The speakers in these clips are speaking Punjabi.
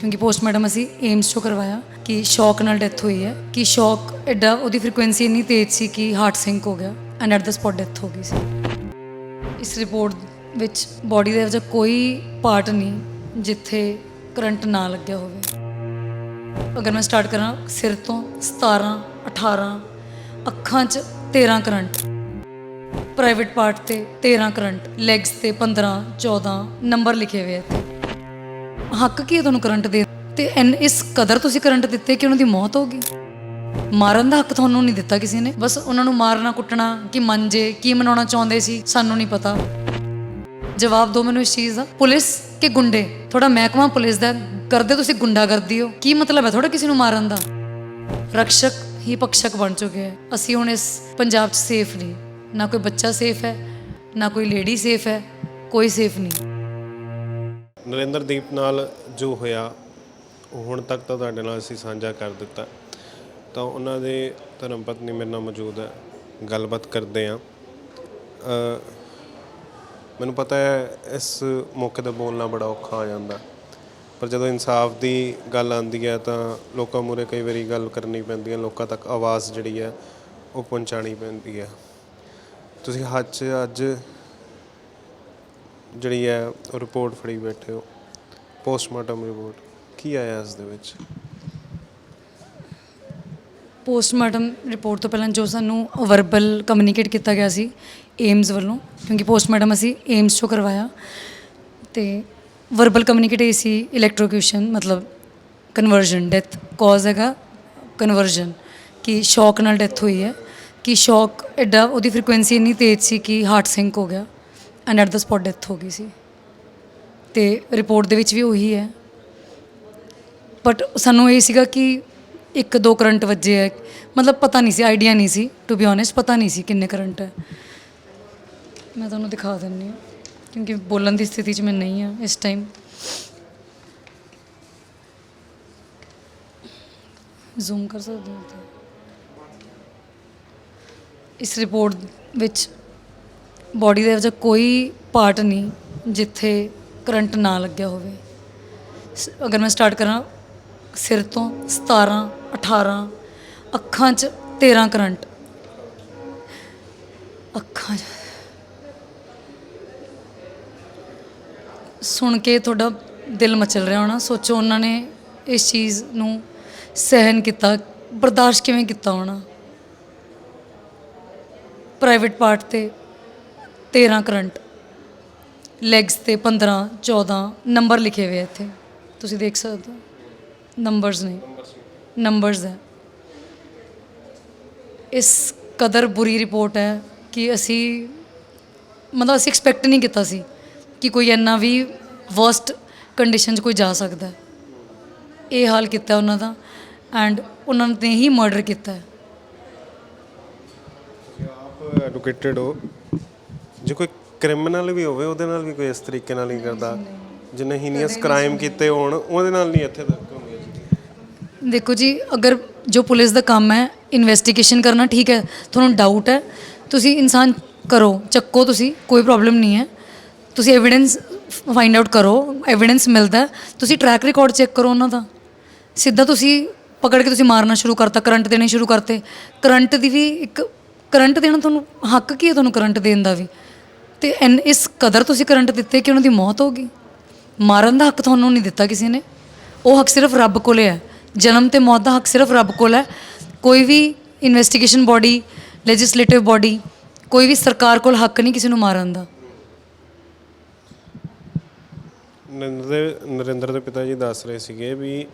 ਕਿਉਂਕਿ ਪੋਸਟਮਾਰਟਮ ਅਸੀਂ ਏਮਸ ਚੋਂ ਕਰਵਾਇਆ ਕਿ ਸ਼ੌਕ ਨਾਲ ਡੈਥ ਹੋਈ ਹੈ, ਕਿ ਸ਼ੌਕ ਐਡਾ ਉਹਦੀ ਫ੍ਰੀਕੁਐਂਸੀ ਇੰਨੀ ਤੇਜ਼ ਸੀ ਕਿ ਹਾਰਟ ਸਿੰਕ ਹੋ ਗਿਆ and at the spot death ਹੋ ਗਈ ਸੀ। ਇਸ ਰਿਪੋਰਟ ਵਿੱਚ ਬਾਡੀ ਦੇ ਵਿੱਚ ਕੋਈ ਪਾਰਟ ਨਹੀਂ ਜਿੱਥੇ ਕਰੰਟ ਨਾ ਲੱਗਿਆ ਹੋਵੇ। ਅਗਰ ਮੈਂ ਸਟਾਰਟ ਕਰਾਂ, ਸਿਰ ਤੋਂ 17 18 ਅੱਖਾਂ 'ਚ 13 ਕਰੰਟ ਪ੍ਰਾਈਵੇਟ ਪਾਰਟ ਤੇ 13 ਕਰੰਟ ਲੈਗਸ ਤੇ 15 14 ਨੰਬਰ ਲਿਖੇ ਹੋਏ ਆ ਹੱਕ ਕੀ ਹੈ ਤੁਹਾਨੂੰ ਕਰੰਟ ਦੇ ਤੇ ਐਨ ਇਸ ਕਦਰ ਤੁਸੀਂ ਕਰੰਟ ਦਿੱਤੇ ਕਿ ਉਹਨਾਂ ਦੀ ਮੌਤ ਹੋ ਗਈ? ਮਾਰਨ ਦਾ ਹੱਕ ਤੁਹਾਨੂੰ ਨਹੀਂ ਦਿੱਤਾ ਕਿਸੇ ਨੇ? ਬਸ ਉਹਨਾਂ ਨੂੰ ਮਾਰਨਾ, ਕੁੱਟਣਾ, ਕਿ ਮੰਜੇ ਕੀ ਮਨਾਉਣਾ ਚਾਹੁੰਦੇ ਸੀ, ਸਾਨੂੰ ਨਹੀਂ ਪਤਾ। ਜਵਾਬ ਦਿਓ ਮੈਨੂੰ ਇਸ ਚੀਜ਼ ਦਾ। ਪੁਲਿਸ ਕਿ ਗੁੰਡੇ? ਥੋੜਾ ਮਹਿਕਮਾ ਪੁਲਿਸ ਦਾ ਕਰਦੇ ਤੁਸੀਂ ਗੁੰਡਾਗਰਦੀ ਹੋ? ਕੀ ਮਤਲਬ ਹੈ ਥੋੜਾ ਕਿਸੇ ਨੂੰ ਮਾਰਨ ਦਾ? ਰਕਸ਼ਕ ਹੀ ਪਕਸ਼ਕ ਬਣ ਚੁੱਕੇ ਹੈ। ਅਸੀਂ ਹੁਣ ਇਸ ਪੰਜਾਬ 'ਚ ਸੇਫ ਨਹੀਂ। ਨਾ ਕੋਈ ਬੱਚਾ ਸੇਫ ਹੈ, ਨਾ ਕੋਈ ਲੇਡੀ ਸੇਫ ਹੈ, ਕੋਈ ਸੇਫ ਨਹੀਂ। ਨਰਿੰਦਰਦੀਪ ਨਾਲ ਜੋ ਹੋਇਆ, ਉਹ ਹੁਣ ਤੱਕ ਤਾਂ ਤੁਹਾਡੇ ਨਾਲ ਅਸੀਂ ਸਾਂਝਾ ਕਰ ਦਿੱਤਾ। ਤਾਂ ਉਹਨਾਂ ਦੇ ਧਰਮ ਪਤਨੀ ਮੇਰੇ ਨਾਲ ਮੌਜੂਦ ਹੈ, ਗੱਲਬਾਤ ਕਰਦੇ ਆ ਮੈਨੂੰ ਪਤਾ ਹੈ, ਇਸ ਮੌਕੇ ਤੇ ਬੋਲਣਾ ਬੜਾ ਔਖਾ ਹੋ ਜਾਂਦਾ। ਪਰ ਜਦੋਂ ਇਨਸਾਫ ਦੀ ਗੱਲ ਆਉਂਦੀ ਹੈ, ਤਾਂ ਲੋਕਾਂ ਮੂਰੇ ਕਈ ਵਾਰੀ ਗੱਲ ਕਰਨੀ ਪੈਂਦੀ ਹੈ, ਲੋਕਾਂ ਤੱਕ ਆਵਾਜ਼ ਜਿਹੜੀ ਹੈ, ਉਹ ਪਹੁੰਚਾਣੀ ਪੈਂਦੀ ਹੈ। ਤੁਸੀਂ ਹੱਥ ਅੱਜ ਜਿਹੜੀ ਹੈ ਰਿਪੋਰਟ ਫੜੀ ਬੈਠੇ ਹੋ ਪੋਸਟਮਾਰਟਮ ਰਿਪੋਰਟ ਕੀ ਆਇਆ ਇਸ ਦੇ ਵਿੱਚ? ਪੋਸਟਮਾਰਟਮ ਰਿਪੋਰਟ ਤੋਂ ਪਹਿਲਾਂ ਜੋ ਸਾਨੂੰ ਵਰਬਲ ਕਮਿਊਨੀਕੇਟ ਕੀਤਾ ਗਿਆ ਸੀ ਏਮਸ ਵੱਲੋਂ, ਕਿਉਂਕਿ ਪੋਸਟਮਾਰਟਮ ਅਸੀਂ ਏਮਸ ਚੋਂ ਕਰਵਾਇਆ, ਤੇ ਵਰਬਲ ਕਮਿਊਨੀਕੇਟ ਇਹ ਸੀ ਇਲੈਕਟ੍ਰੋਕਿਊਸ਼ਨ ਮਤਲਬ ਕਨਵਰਜਨ ਡੈਥ ਕਾਜ਼ ਹੈਗਾ ਕਨਵਰਜਨ ਕਿ ਸ਼ੌਕ ਨਾਲ ਡੈਥ ਹੋਈ ਹੈ, ਕਿ ਸ਼ੌਕ ਐਡਾ, ਉਹਦੀ ਫ੍ਰੀਕੁਐਂਸੀ ਇੰਨੀ ਤੇਜ਼ ਸੀ ਕਿ ਹਾਰਟ ਸਿੰਕ ਹੋ ਗਿਆ। And at the spot death ਹੋ ਗਈ ਸੀ ਤੇ ਰਿਪੋਰਟ ਦੇ ਵਿੱਚ ਵੀ ਉਹੀ ਹੈ ਬਟ ਸਾਨੂੰ ਇਹ ਸੀਗਾ ਕਿ ਇੱਕ ਦੋ ਕਰੰਟ ਵੱਜੇ ਹੈ ਮਤਲਬ ਪਤਾ ਨਹੀਂ ਸੀ ਆਈਡੀਆ ਨਹੀਂ ਸੀ ਟੂ ਬੀ ਓਨੈਸਟ ਪਤਾ ਨਹੀਂ ਸੀ ਕਿੰਨੇ ਕਰੰਟ ਹੈ ਮੈਂ ਤੁਹਾਨੂੰ ਦਿਖਾ ਦਿੰਨੀ ਹਾਂ ਕਿਉਂਕਿ ਬੋਲਣ ਦੀ ਸਥਿਤੀ 'ਚ ਮੈਂ ਨਹੀਂ ਹਾਂ ਇਸ ਟਾਈਮ ਜ਼ੂਮ ਕਰ ਸਕਦੇ ਹੋ ਇਸ ਰਿਪੋਰਟ ਵਿੱਚ ਬੋਡੀ ਦੇ ਵਿੱਚ ਕੋਈ ਪਾਰਟ ਨਹੀਂ ਜਿੱਥੇ ਕਰੰਟ ਨਾ ਲੱਗਿਆ ਹੋਵੇ। ਸ- ਅਗਰ ਮੈਂ ਸਟਾਰਟ ਕਰਾਂ, ਸਿਰ ਤੋਂ 17 18 ਅੱਖਾਂ 'ਚ 13 ਕਰੰਟ। ਅੱਖਾਂ 'ਚ। ਸੁਣ ਕੇ ਤੁਹਾਡਾ ਦਿਲ ਮਚਲ ਰਿਹਾ ਹੋਣਾ, ਸੋਚੋ ਉਹਨਾਂ ਨੇ ਇਸ ਚੀਜ਼ ਨੂੰ ਸਹਿਨ ਕੀਤਾ, ਬਰਦਾਸ਼ਤ ਕਿਵੇਂ ਕੀਤਾ ਹੋਣਾ। ਪ੍ਰਾਈਵੇਟ ਪਾਰਟ ਤੇ 13 ਕਰੰਟ ਲੈਗਸ ਤੇ 15 14 ਨੰਬਰ ਲਿਖੇ ਹੋਏ ਆ ਇੱਥੇ। ਤੁਸੀਂ ਦੇਖ ਸਕਦੇ ਹੋ, ਨੰਬਰਸ ਨੇ, ਨੰਬਰਸ ਹੈ। ਇਸ ਕਦਰ ਬੁਰੀ ਰਿਪੋਰਟ ਹੈ ਕਿ ਅਸੀਂ, ਮਤਲਬ ਅਸੀਂ ਐਕਸਪੈਕਟ ਨਹੀਂ ਕੀਤਾ ਸੀ ਕਿ ਕੋਈ ਇੰਨਾ ਵੀ ਵਰਸਟ ਕੰਡੀਸ਼ਨ 'ਚ ਕੋਈ ਜਾ ਸਕਦਾ ਇਹ ਹਾਲ ਕੀਤਾ ਉਹਨਾਂ ਦਾ ਐਂਡ ਉਹਨਾਂ ਨੇ ਹੀ ਮਰਡਰ ਕੀਤਾ ਹੈ। ਆਪ ਐਡਵੋਕੇਟਡ ਹੋ। ਜੇ ਕੋਈ ਕ੍ਰਿਮੀਨਲ ਵੀ ਹੋਵੇ ਉਹਦੇ ਨਾਲ ਵੀ ਕੋਈ ਇਸ ਤਰੀਕੇ ਨਾਲ ਨਹੀਂ ਕਰਦਾ। ਜਿਹਨੇ ਹੀਨੀਅਸ ਕ੍ਰਾਈਮ ਕੀਤੇ ਹੋਣ ਉਹਦੇ ਨਾਲ ਨਹੀਂ ਇੱਥੇ ਤੱਕ ਚੀਜ਼ਾਂ ਦੇਖੋ ਜੀ ਅਗਰ ਜੋ ਪੁਲਿਸ ਦਾ ਕੰਮ ਹੈ ਇਨਵੈਸਟੀਗੇਸ਼ਨ ਕਰਨਾ ਠੀਕ ਹੈ ਤੁਹਾਨੂੰ ਡਾਊਟ ਹੈ ਤੁਸੀਂ ਇਨਸਾਨ ਕਰੋ ਚੱਕੋ ਤੁਸੀਂ ਕੋਈ ਪ੍ਰੋਬਲਮ ਨਹੀਂ ਹੈ। ਤੁਸੀਂ ਐਵੀਡੈਂਸ ਫਾਈਂਡ ਆਊਟ ਕਰੋ ਐਵੀਡੈਂਸ ਮਿਲਦਾ ਤੁਸੀਂ ਟਰੈਕ ਰਿਕਾਰਡ ਚੈੱਕ ਕਰੋ ਉਹਨਾਂ ਦਾ। ਸਿੱਧਾ ਤੁਸੀਂ ਪਕੜ ਕੇ ਤੁਸੀਂ ਮਾਰਨਾ ਸ਼ੁਰੂ ਕਰਤਾ ਕਰੰਟ ਦੇਣੇ ਸ਼ੁਰੂ ਕਰਤੇ। ਕਰੰਟ ਦੀ ਵੀ ਇੱਕ ਕਰੰਟ ਦੇਣਾ ਤੁਹਾਨੂੰ ਹੱਕ ਕੀ ਹੈ ਤੁਹਾਨੂੰ ਕਰੰਟ ਦੇਣ ਦਾ ਵੀ? ਤੇ ਐਨ ਇਸ ਕਦਰ ਤੁਸੀਂ ਕਰੰਟ ਦਿੱਤੇ ਕਿ ਉਹਨਾਂ ਦੀ ਮੌਤ ਹੋ ਗਈ? ਮਾਰਨ ਦਾ ਹੱਕ ਤੁਹਾਨੂੰ ਨਹੀਂ ਦਿੱਤਾ ਕਿਸੇ ਨੇ? ਉਹ ਹੱਕ ਸਿਰਫ ਰੱਬ ਕੋਲੇ ਹੈ। ਜਨਮ ਤੇ ਮੌਤ ਦਾ ਹੱਕ ਸਿਰਫ ਰੱਬ ਕੋਲ ਹੈ। ਕੋਈ ਵੀ ਇਨਵੈਸਟੀਗੇਸ਼ਨ ਬਾਡੀ ਲੈਜਿਸਲੇਟਿਵ ਬਾਡੀ ਕੋਈ ਵੀ ਸਰਕਾਰ ਕੋਲ ਹੱਕ ਨਹੀਂ ਕਿਸੇ ਨੂੰ ਮਾਰਨ ਦਾ। ਨਰਿੰਦਰ ਦੇ ਨਰਿੰਦਰ ਦੇ ਪਿਤਾ ਜੀ ਦੱਸ ਰਹੇ ਸੀਗੇ ਵੀ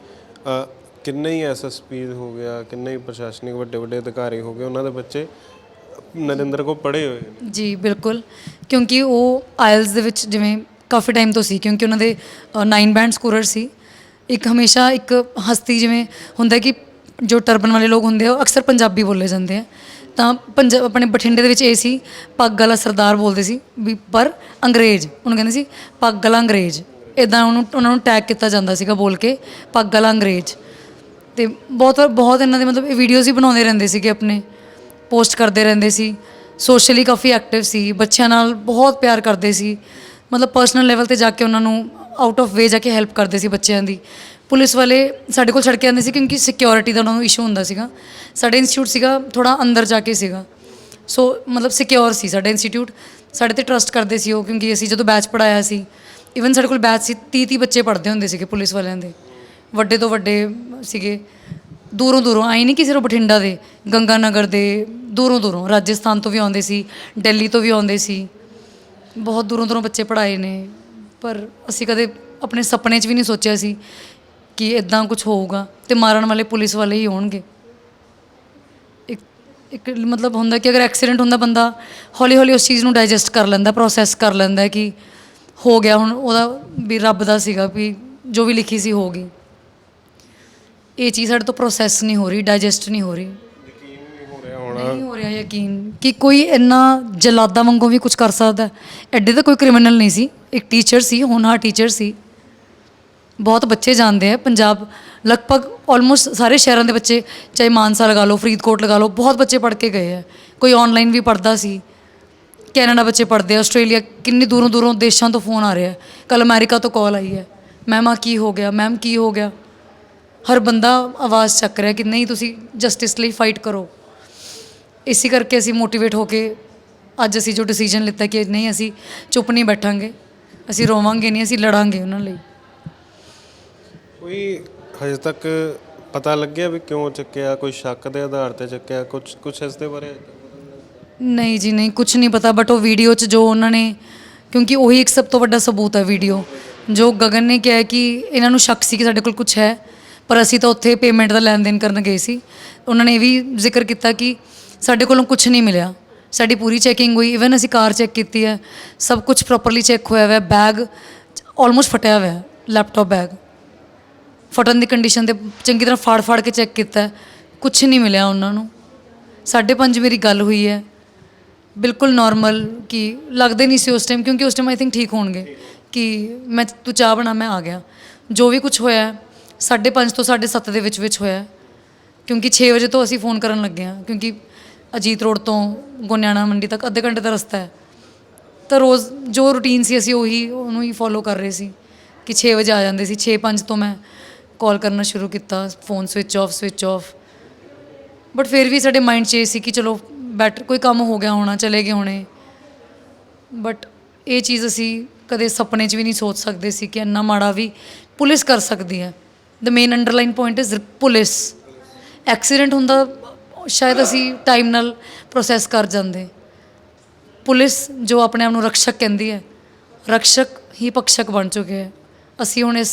ਅ, ਕਿੰਨੇ ਹੀ ਐਸਐਸਪੀ ਹੋ ਗਿਆ ਕਿੰਨੇ ਹੀ ਪ੍ਰਸ਼ਾਸਨਿਕ ਵੱਡੇ ਵੱਡੇ ਅਧਿਕਾਰੀ ਹੋ ਗਏ ਉਹਨਾਂ ਦੇ ਬੱਚੇ ਨਰਿੰਦਰ ਕੋ ਪੜ੍ਹੇ ਹੋਏ ਨੇ। ਜੀ, ਬਿਲਕੁਲ। ਕਿਉਂਕਿ ਉਹ ਆਇਲਸ ਦੇ ਵਿੱਚ ਜਿਵੇਂ ਕਾਫੀ ਟਾਈਮ ਤੋਂ ਸੀ, ਕਿਉਂਕਿ ਉਹਨਾਂ ਦੇ 9 ਬੈਂਡ ਸਕੋਰਰ ਸੀ। ਇੱਕ ਹਮੇਸ਼ਾ ਇੱਕ ਹਸਤੀ ਜਿਵੇਂ ਹੁੰਦਾ ਕਿ ਜੋ ਟਰਬਨ ਵਾਲੇ ਲੋਕ ਹੁੰਦੇ ਆ, ਉਹ ਅਕਸਰ ਪੰਜਾਬੀ ਬੋਲੇ ਜਾਂਦੇ ਆ। ਤਾਂ ਪੰਜਾਬ ਆਪਣੇ ਬਠਿੰਡੇ ਦੇ ਵਿੱਚ ਇਹ ਸੀ, ਪੱਗ ਵਾਲਾ ਸਰਦਾਰ ਬੋਲਦੇ ਸੀ, ਵੀ ਪਰ ਅੰਗਰੇਜ਼, ਉਹਨੂੰ ਕਹਿੰਦੇ ਸੀ, ਪੱਗ ਵਾਲਾ ਅੰਗਰੇਜ਼। ਇਦਾਂ ਉਹਨੂੰ, ਉਹਨਾਂ ਨੂੰ ਟੈਗ ਕੀਤਾ ਜਾਂਦਾ ਸੀਗਾ ਬੋਲ ਕੇ, ਪੱਗ ਵਾਲਾ ਅੰਗਰੇਜ਼। ਤੇ ਬਹੁਤ ਬਹੁਤ ਇਹਨਾਂ ਦੇ ਮਤਲਬ ਇਹ ਵੀਡੀਓਜ਼ ਹੀ ਬਣਾਉਂਦੇ ਰਹਿੰਦੇ ਸੀਗੇ ਆਪਣੇ। ਪੋਸਟ ਕਰਦੇ ਰਹਿੰਦੇ ਸੀ। ਸੋਸ਼ਲੀ ਕਾਫੀ ਐਕਟਿਵ ਸੀ। ਬੱਚਿਆਂ ਨਾਲ ਬਹੁਤ ਪਿਆਰ ਕਰਦੇ ਸੀ। ਮਤਲਬ ਪਰਸਨਲ ਲੈਵਲ ਤੇ ਜਾ ਕੇ ਉਹਨਾਂ ਨੂੰ ਆਊਟ ਆਫ ਵੇ ਜਾ ਕੇ ਹੈਲਪ ਕਰਦੇ ਸੀ ਬੱਚਿਆਂ ਦੀ। ਪੁਲਿਸ ਵਾਲੇ ਸਾਡੇ ਕੋਲ ਛੱਡ ਕੇ ਆਉਂਦੇ ਸੀ ਕਿਉਂਕਿ ਸਿਕਿਉਰਿਟੀ ਦਾ ਉਹਨਾਂ ਨੂੰ ਇਸ਼ੂ ਹੁੰਦਾ ਸੀਗਾ। ਸਾਡੇ ਇੰਸਟੀਚਿਊਟ ਸੀਗਾ ਥੋੜਾ ਅੰਦਰ ਜਾ ਕੇ ਸੀਗਾ। ਸੋ ਮਤਲਬ ਸਿਕਿਉਰ ਸੀ ਸਾਡਾ ਇੰਸਟੀਚਿਊਟ ਸਾਡੇ ਤੇ ਟਰਸਟ ਕਰਦੇ ਸੀ ਉਹ ਕਿਉਂਕਿ ਅਸੀਂ ਜਦੋਂ ਬੈਚ ਪੜਾਇਆ ਸੀ ਇਵਨ ਸਾਡੇ ਕੋਲ ਬੈਚ ਸੀ 30 30 ਬੱਚੇ ਪੜ੍ਹਦੇ ਹੁੰਦੇ ਸੀਗੇ ਪੁਲਿਸ ਵਾਲਿਆਂ ਦੇ। ਵੱਡੇ ਤੋਂ ਵੱਡੇ ਸੀਗੇ। ਦੂਰੋਂ ਦੂਰੋਂ, ਆਏ ਨਹੀਂ ਕਿ ਸਿਰਫ ਬਠਿੰਡਾ ਦੇ ਗੰਗਾ ਨਗਰ ਦੇ, ਦੂਰੋਂ ਦੂਰੋਂ, ਰਾਜਸਥਾਨ ਤੋਂ ਵੀ ਆਉਂਦੇ ਸੀ, ਦਿੱਲੀ ਤੋਂ ਵੀ ਆਉਂਦੇ ਸੀ। ਬਹੁਤ ਦੂਰੋਂ ਦੂਰੋਂ ਬੱਚੇ ਪੜ੍ਹਾਏ ਨੇ, ਪਰ ਅਸੀਂ ਕਦੇ ਆਪਣੇ ਸੁਪਨੇ 'ਚ ਵੀ ਨਹੀਂ ਸੋਚਿਆ ਸੀ ਕਿ ਇਦਾਂ ਕੁਝ ਹੋਊਗਾ ਤੇ ਮਾਰਨ ਵਾਲੇ ਪੁਲਿਸ ਵਾਲੇ ਹੀ ਹੋਣਗੇ। ਇੱਕ ਇੱਕ ਮਤਲਬ ਹੁੰਦਾ ਕਿ ਅਗਰ ਐਕਸੀਡੈਂਟ ਹੁੰਦਾ ਬੰਦਾ ਹੌਲੀ ਹੌਲੀ ਉਸ ਚੀਜ਼ ਨੂੰ ਡਾਈਜੈਸਟ ਕਰ ਲੈਂਦਾ, ਪ੍ਰੋਸੈਸ ਕਰ ਲੈਂਦਾ ਕਿ ਹੋ ਗਿਆ ਹੁਣ ਉਹਦਾ ਵੀ ਰੱਬ ਦਾ ਸੀਗਾ ਵੀ ਜੋ ਵੀ ਲਿਖੀ ਸੀ ਹੋ ਗਈ। ਇਹ ਚੀਜ਼ ਸਾਡੇ ਤੋਂ ਪ੍ਰੋਸੈਸ ਨਹੀਂ ਹੋ ਰਹੀ ਡਾਈਜੈਸਟ ਨਹੀਂ ਹੋ ਰਹੀ। ਯਕੀਨ ਨਹੀਂ ਹੋ ਰਿਹਾ ਹੁਣ। ਨਹੀਂ ਹੋ ਰਿਹਾ ਯਕੀਨ ਕਿ ਕੋਈ ਇੰਨਾ ਜਲਾਦਾ ਵਾਂਗੂ ਵੀ ਕੁਝ ਕਰ ਸਕਦਾ। ਐਡੇ ਤਾਂ ਕੋਈ ਕ੍ਰਿਮੀਨਲ ਨਹੀਂ ਸੀ। ਇੱਕ ਟੀਚਰ ਸੀ ਹੋਣਹਾਰ ਟੀਚਰ ਸੀ। ਬਹੁਤ ਬੱਚੇ ਜਾਂਦੇ ਆ। ਪੰਜਾਬ ਲਗਭਗ ਆਲਮੋਸਟ ਸਾਰੇ ਸ਼ਹਿਰਾਂ ਦੇ ਬੱਚੇ ਚਾਹੇ ਮਾਨਸਾ ਲਗਾ ਲਓ ਫਰੀਦਕੋਟ ਲਗਾ ਲਓ ਬਹੁਤ ਬੱਚੇ ਪੜ੍ਹ ਕੇ ਗਏ ਆ। ਕੋਈ ਆਨਲਾਈਨ ਵੀ ਪੜ੍ਹਦਾ ਸੀ। ਕੈਨੇਡਾ ਬੱਚੇ ਪੜ੍ਹਦੇ ਆ ਆਸਟ੍ਰੇਲੀਆ ਕਿੰਨੀ ਦੂਰੋਂ ਦੂਰੋਂ ਦੇਸ਼ਾਂ ਤੋਂ ਫੋਨ ਆ ਰਿਹਾ ਕੱਲ ਅਮਰੀਕਾ ਤੋਂ ਕਾਲ ਆਈ ਹੈ। ਮੈਮ ਆ ਕੀ ਹੋ ਗਿਆ? ਮੈਮ ਕੀ ਹੋ ਗਿਆ? ਹਰ ਬੰਦਾ ਆਵਾਜ਼ ਚੱਕ ਰਿਹਾ ਕਿ ਨਹੀਂ ਤੁਸੀਂ ਜਸਟਿਸ ਲਈ ਫਾਈਟ ਕਰੋ। ਇਸੇ ਕਰਕੇ ਅਸੀਂ ਮੋਟੀਵੇਟ ਹੋ ਕੇ ਅੱਜ ਅਸੀਂ ਜੋ ਡਿਸੀਜਨ ਲਿੱਤਾ ਕਿ ਨਹੀਂ ਅਸੀਂ ਚੁੱਪ ਨਹੀਂ ਬੈਠਾਂਗੇ ਅਸੀਂ ਰੋਵਾਂਗੇ ਨਹੀਂ ਅਸੀਂ ਲੜਾਂਗੇ ਉਹਨਾਂ ਲਈ। ਕੋਈ ਹਜੇ ਤੱਕ ਪਤਾ ਲੱਗਿਆ ਵੀ ਕਿਉਂ ਚੱਕਿਆ ਕੋਈ ਸ਼ੱਕ ਦੇ ਆਧਾਰ ਤੇ ਚੱਕਿਆ? ਕੁਝ ਕੁਝ ਇਸ ਦੇ ਬਾਰੇ? ਨਹੀਂ ਜੀ ਨਹੀਂ ਕੁਝ ਨਹੀਂ ਪਤਾ ਬਟ ਉਹ ਵੀਡੀਓ 'ਚ ਜੋ ਉਹਨਾਂ ਨੇ ਕਿਉਂਕਿ ਉਹੀ ਇੱਕ ਸਭ ਤੋਂ ਵੱਡਾ ਸਬੂਤ ਹੈ ਵੀਡੀਓ ਜੋ ਗਗਨ ਨੇ ਕਿਹਾ ਕਿ ਇਹਨਾਂ ਨੂੰ ਸ਼ੱਕ ਸੀ ਕਿ ਸਾਡੇ ਕੋਲ ਕੁਝ ਹੈ ਪਰ ਅਸੀਂ ਤਾਂ ਉੱਥੇ ਪੇਮੈਂਟ ਦਾ ਲੈਣ ਦੇਣ ਕਰਨ ਗਏ ਸੀ। ਉਹਨਾਂ ਨੇ ਇਹ ਵੀ ਜ਼ਿਕਰ ਕੀਤਾ ਕਿ ਸਾਡੇ ਕੋਲੋਂ ਕੁਝ ਨਹੀਂ ਮਿਲਿਆ। ਸਾਡੀ ਪੂਰੀ ਚੈਕਿੰਗ ਹੋਈ। ਇਵਨ ਅਸੀਂ ਕਾਰ ਚੈੱਕ ਕੀਤੀ ਹੈ। ਸਭ ਕੁਝ ਪ੍ਰੋਪਰਲੀ ਚੈੱਕ ਹੋਇਆ ਹੋਇਆ। ਬੈਗ ਆਲਮੋਸਟ ਫਟਿਆ ਹੋਇਆ। ਲੈਪਟਾਪ ਬੈਗ ਫਟਣ ਦੀ ਕੰਡੀਸ਼ਨ ਤੇ ਚੰਗੀ ਤਰ੍ਹਾਂ ਫਾੜ ਫਾੜ ਕੇ ਚੈੱਕ ਕੀਤਾ। ਕੁਝ ਨਹੀਂ ਮਿਲਿਆ ਉਹਨਾਂ ਨੂੰ। ਸਾਢੇ ਪੰਜ ਮੇਰੀ ਗੱਲ ਹੋਈ ਹੈ। ਬਿਲਕੁਲ ਨਾਰਮਲ ਕਿ ਲੱਗਦੇ ਨਹੀਂ ਸੀ ਉਸ ਟਾਈਮ ਕਿਉਂਕਿ ਉਸ ਟਾਈਮ ਆਈ ਥਿੰਕ ਠੀਕ ਹੋਣਗੇ। ਕਿ ਮੈਂ ਤੂੰ ਚਾਹ ਬਣਾ, ਮੈਂ ਆ ਗਿਆ। ਜੋ ਵੀ ਕੁਝ ਹੋਇਆ ਸਾਢੇ ਪੰਜ ਤੋਂ ਸਾਢੇ ਸੱਤ ਦੇ ਵਿੱਚ ਵਿੱਚ ਹੋਇਆ। ਕਿਉਂਕਿ 6 ਵਜੇ ਤੋਂ ਅਸੀਂ ਫੋਨ ਕਰਨ ਲੱਗੇ ਹਾਂ, ਕਿਉਂਕਿ ਅਜੀਤ ਰੋਡ ਤੋਂ ਗੋਨਿਆਣਾ ਮੰਡੀ ਤੱਕ ਅੱਧੇ ਘੰਟੇ ਦਾ ਰਸਤਾ ਹੈ। ਤਾਂ ਰੋਜ਼ ਜੋ ਰੂਟੀਨ ਸੀ ਅਸੀਂ ਉਹੀ, ਉਹਨੂੰ ਹੀ ਫੋਲੋ ਕਰ ਰਹੇ ਸੀ ਕਿ 6 ਵਜੇ ਆ ਜਾਂਦੇ ਸੀ। 6:05 ਤੋਂ ਮੈਂ ਕਾਲ ਕਰਨਾ ਸ਼ੁਰੂ ਕੀਤਾ phone switch off switch off but ਫਿਰ ਵੀ ਸਾਡੇ ਮਾਈਂਡ 'ਚ ਇਹ ਸੀ ਕਿ ਚਲੋ ਬੈਟਰ ਕੋਈ ਕੰਮ ਹੋ ਗਿਆ ਹੋਣਾ, ਚਲੇ ਗਏ ਹੋਣੇ। ਬਟ ਇਹ ਚੀਜ਼ ਅਸੀਂ ਕਦੇ ਸੁਪਨੇ 'ਚ ਵੀ ਨਹੀਂ ਸੋਚ ਸਕਦੇ ਸੀ ਕਿ ਇੰਨਾ ਮਾੜਾ ਵੀ ਪੁਲਿਸ ਕਰ ਸਕਦੀ ਹੈ। The main underline point is police accident ਹੁੰਦਾ ਸ਼ਾਇਦ ਅਸੀਂ ਟਾਈਮ ਨਾਲ ਪ੍ਰੋਸੈਸ ਕਰ ਜਾਂਦੇ। ਪੁਲਿਸ ਜੋ ਆਪਣੇ ਆਪ ਨੂੰ ਰਕਸ਼ਕ ਕਹਿੰਦੀ ਹੈ ਰਕਸ਼ਕ ਹੀ ਪਕਸ਼ਕ ਬਣ ਚੁੱਕੇ ਹੈ। ਅਸੀਂ ਹੁਣ ਇਸ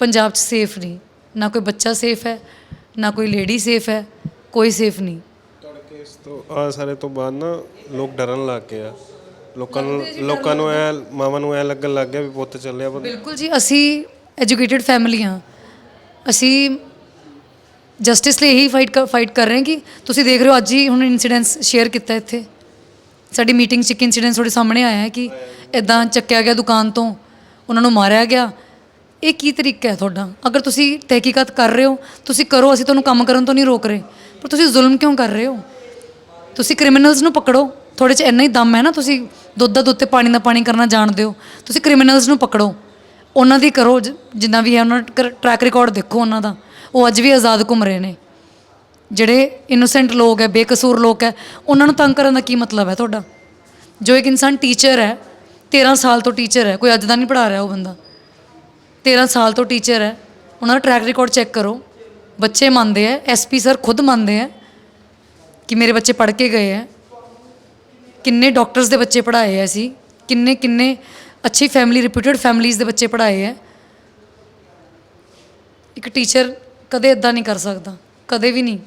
ਪੰਜਾਬ 'ਚ ਸੇਫ ਨਹੀਂ। ਨਾ ਕੋਈ ਬੱਚਾ ਸੇਫ ਹੈ ਨਾ ਕੋਈ ਲੇਡੀ ਸੇਫ ਹੈ ਕੋਈ ਸੇਫ ਨਹੀਂ। ਤੜਕੇ ਇਸ ਤੋਂ ਆ ਸਾਰੇ ਤੋਂ ਬਾਅਦ ਨਾ ਲੋਕ ਡਰਨ ਲੱਗ ਗਏ ਆ। ਲੋਕਾਂ ਨੂੰ ਲੋਕਾਂ ਨੂੰ ਐ ਮਾਵਾਂ ਨੂੰ ਐ ਲੱਗਣ ਲੱਗ ਗਿਆ ਵੀ ਪੁੱਤ ਚੱਲਿਆ ਬਿਲਕੁਲ ਜੀ ਅਸੀਂ ਐਜੂਕੇਟਿਡ ਫੈਮਿਲੀ ਹਾਂ। ਅਸੀਂ ਜਸਟਿਸ ਲਈ ਇਹੀ ਫਾਈਟ ਫਾਈਟ ਕਰ ਰਹੇ ਹਾਂ ਕਿ ਤੁਸੀਂ ਦੇਖ ਰਹੇ ਹੋ ਅੱਜ ਹੀ ਹੁਣ ਇਨਸੀਡੈਂਸ ਸ਼ੇਅਰ ਕੀਤਾ ਇੱਥੇ। ਸਾਡੀ ਮੀਟਿੰਗ 'ਚ ਇੱਕ ਇਨਸੀਡੈਂਸ ਤੁਹਾਡੇ ਸਾਹਮਣੇ ਆਇਆ ਹੈ ਕਿ ਇਦਾਂ ਚੱਕਿਆ ਗਿਆ ਦੁਕਾਨ ਤੋਂ, ਉਹਨਾਂ ਨੂੰ ਮਾਰਿਆ ਗਿਆ। ਇਹ ਕੀ ਤਰੀਕਾ ਹੈ ਤੁਹਾਡਾ? ਅਗਰ ਤੁਸੀਂ ਤਹਿਕੀਕਾਤ ਕਰ ਰਹੇ ਹੋ, ਤੁਸੀਂ ਕਰੋ, ਅਸੀਂ ਤੁਹਾਨੂੰ ਕੰਮ ਕਰਨ ਤੋਂ ਨਹੀਂ ਰੋਕ ਰਹੇ। ਪਰ ਤੁਸੀਂ ਜ਼ੁਲਮ ਕਿਉਂ ਕਰ ਰਹੇ ਹੋ? ਤੁਸੀਂ ਕ੍ਰਿਮੀਨਲਸ ਨੂੰ ਪਕੜੋ। ਤੁਹਾਡੇ 'ਚ ਇੰਨਾ ਹੀ ਦਮ ਹੈ ਨਾ, ਤੁਸੀਂ ਦੁੱਧ ਦਾ ਦੁੱਧ ਤੇ ਪਾਣੀ ਦਾ ਪਾਣੀ ਕਰਨਾ ਜਾਣਦੇ ਹੋ। ਤੁਸੀਂ ਕ੍ਰਿਮੀਨਲਸ ਨੂੰ ਪਕੜੋ। ਉਹਨਾਂ ਦੀ ਕਰੋ, ਜ- ਜਿੰਨਾ ਵੀ ਹੈ ਉਹਨਾਂ ਟਰੈਕ ਰਿਕਾਰਡ ਦੇਖੋ ਉਹਨਾਂ ਦਾ। ਉਹ ਅੱਜ ਵੀ ਆਜ਼ਾਦ ਘੁੰਮ ਰਹੇ ਨੇ। ਜਿਹੜੇ ਇਨੋਸੈਂਟ ਲੋਕ ਹੈ, ਬੇਕਸੂਰ ਲੋਕ ਹੈ, ਉਹਨਾਂ ਨੂੰ ਤੰਗ ਕਰਨ ਦਾ ਕੀ ਮਤਲਬ ਹੈ ਤੁਹਾਡਾ? ਜੋ ਇੱਕ ਇਨਸਾਨ ਟੀਚਰ ਹੈ 13 ਸਾਲ ਤੋਂ ਟੀਚਰ ਹੈ, ਕੋਈ ਅੱਜ ਦਾ ਨਹੀਂ ਪੜ੍ਹਾ ਰਿਹਾ ਉਹ ਬੰਦਾ। 13 ਸਾਲ ਤੋਂ ਟੀਚਰ ਹੈ, ਉਹਨਾਂ ਦਾ ਟਰੈਕ ਰਿਕਾਰਡ ਚੈੱਕ ਕਰੋ। ਬੱਚੇ ਮੰਨਦੇ ਆ ਐਸਪੀ ਸਰ ਖੁਦ ਮੰਨਦੇ ਆ ਕਿ ਮੇਰੇ ਬੱਚੇ ਪੜ੍ਹ ਕੇ ਗਏ ਆ ਕਿੰਨੇ ਡਾਕਟਰਸ ਦੇ ਬੱਚੇ ਪੜ੍ਹਾਏ ਆ ਅਸੀਂ ਕਿੰਨੇ ਕਿੰਨੇ ਅੱਛੀ ਫੈਮਿਲੀ ਰਿਪਿਊਟਡ ਫੈਮਿਲੀਜ਼ ਦੇ ਬੱਚੇ ਪੜ੍ਹਾਏ ਹੈ। ਇੱਕ ਟੀਚਰ ਕਦੇ ਇਦਾਂ ਨਹੀਂ ਕਰ ਸਕਦਾ, ਕਦੇ ਵੀ ਨਹੀਂ।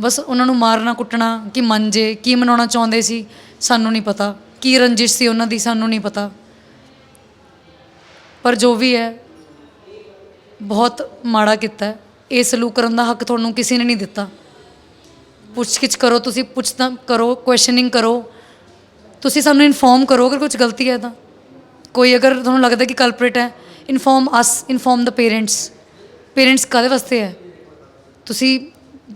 ਬਸ ਉਹਨਾਂ ਨੂੰ ਮਾਰਨਾ, ਕੁੱਟਣਾ, ਕਿ ਮੰਜੇ, ਕੀ ਮਨਾਉਣਾ ਚਾਹੁੰਦੇ ਸੀ, ਸਾਨੂੰ ਨਹੀਂ ਪਤਾ। ਕੀ ਰੰਜਿਸ਼ ਸੀ ਉਹਨਾਂ ਦੀ, ਸਾਨੂੰ ਨਹੀਂ ਪਤਾ। ਪਰ ਜੋ ਵੀ ਹੈ, ਬਹੁਤ ਮਾੜਾ ਕੀਤਾ ਹੈ। ਇਹ ਸਲੂਕ ਕਰਨ ਦਾ ਹੱਕ ਤੁਹਾਨੂੰ ਕਿਸੇ ਨੇ ਨਹੀਂ ਦਿੱਤਾ। ਪੁੱਛਗਿੱਛ ਕਰੋ ਤੁਸੀਂ ਪੁੱਛਦਾ ਕਰੋ ਕੁਐਸਚਨਿੰਗ ਕਰੋ। ਤੁਸੀਂ ਸਾਨੂੰ ਇਨਫੋਰਮ ਕਰੋ ਅਗਰ ਕੁਝ ਗਲਤੀ ਹੈ ਤਾਂ। ਕੋਈ ਅਗਰ ਤੁਹਾਨੂੰ ਲੱਗਦਾ ਕਿ ਕਲਪਰੇਟ ਹੈ inform us inform the parents parents ਕਾਦੇ ਵਾਸਤੇ ਹੈ? ਤੁਸੀਂ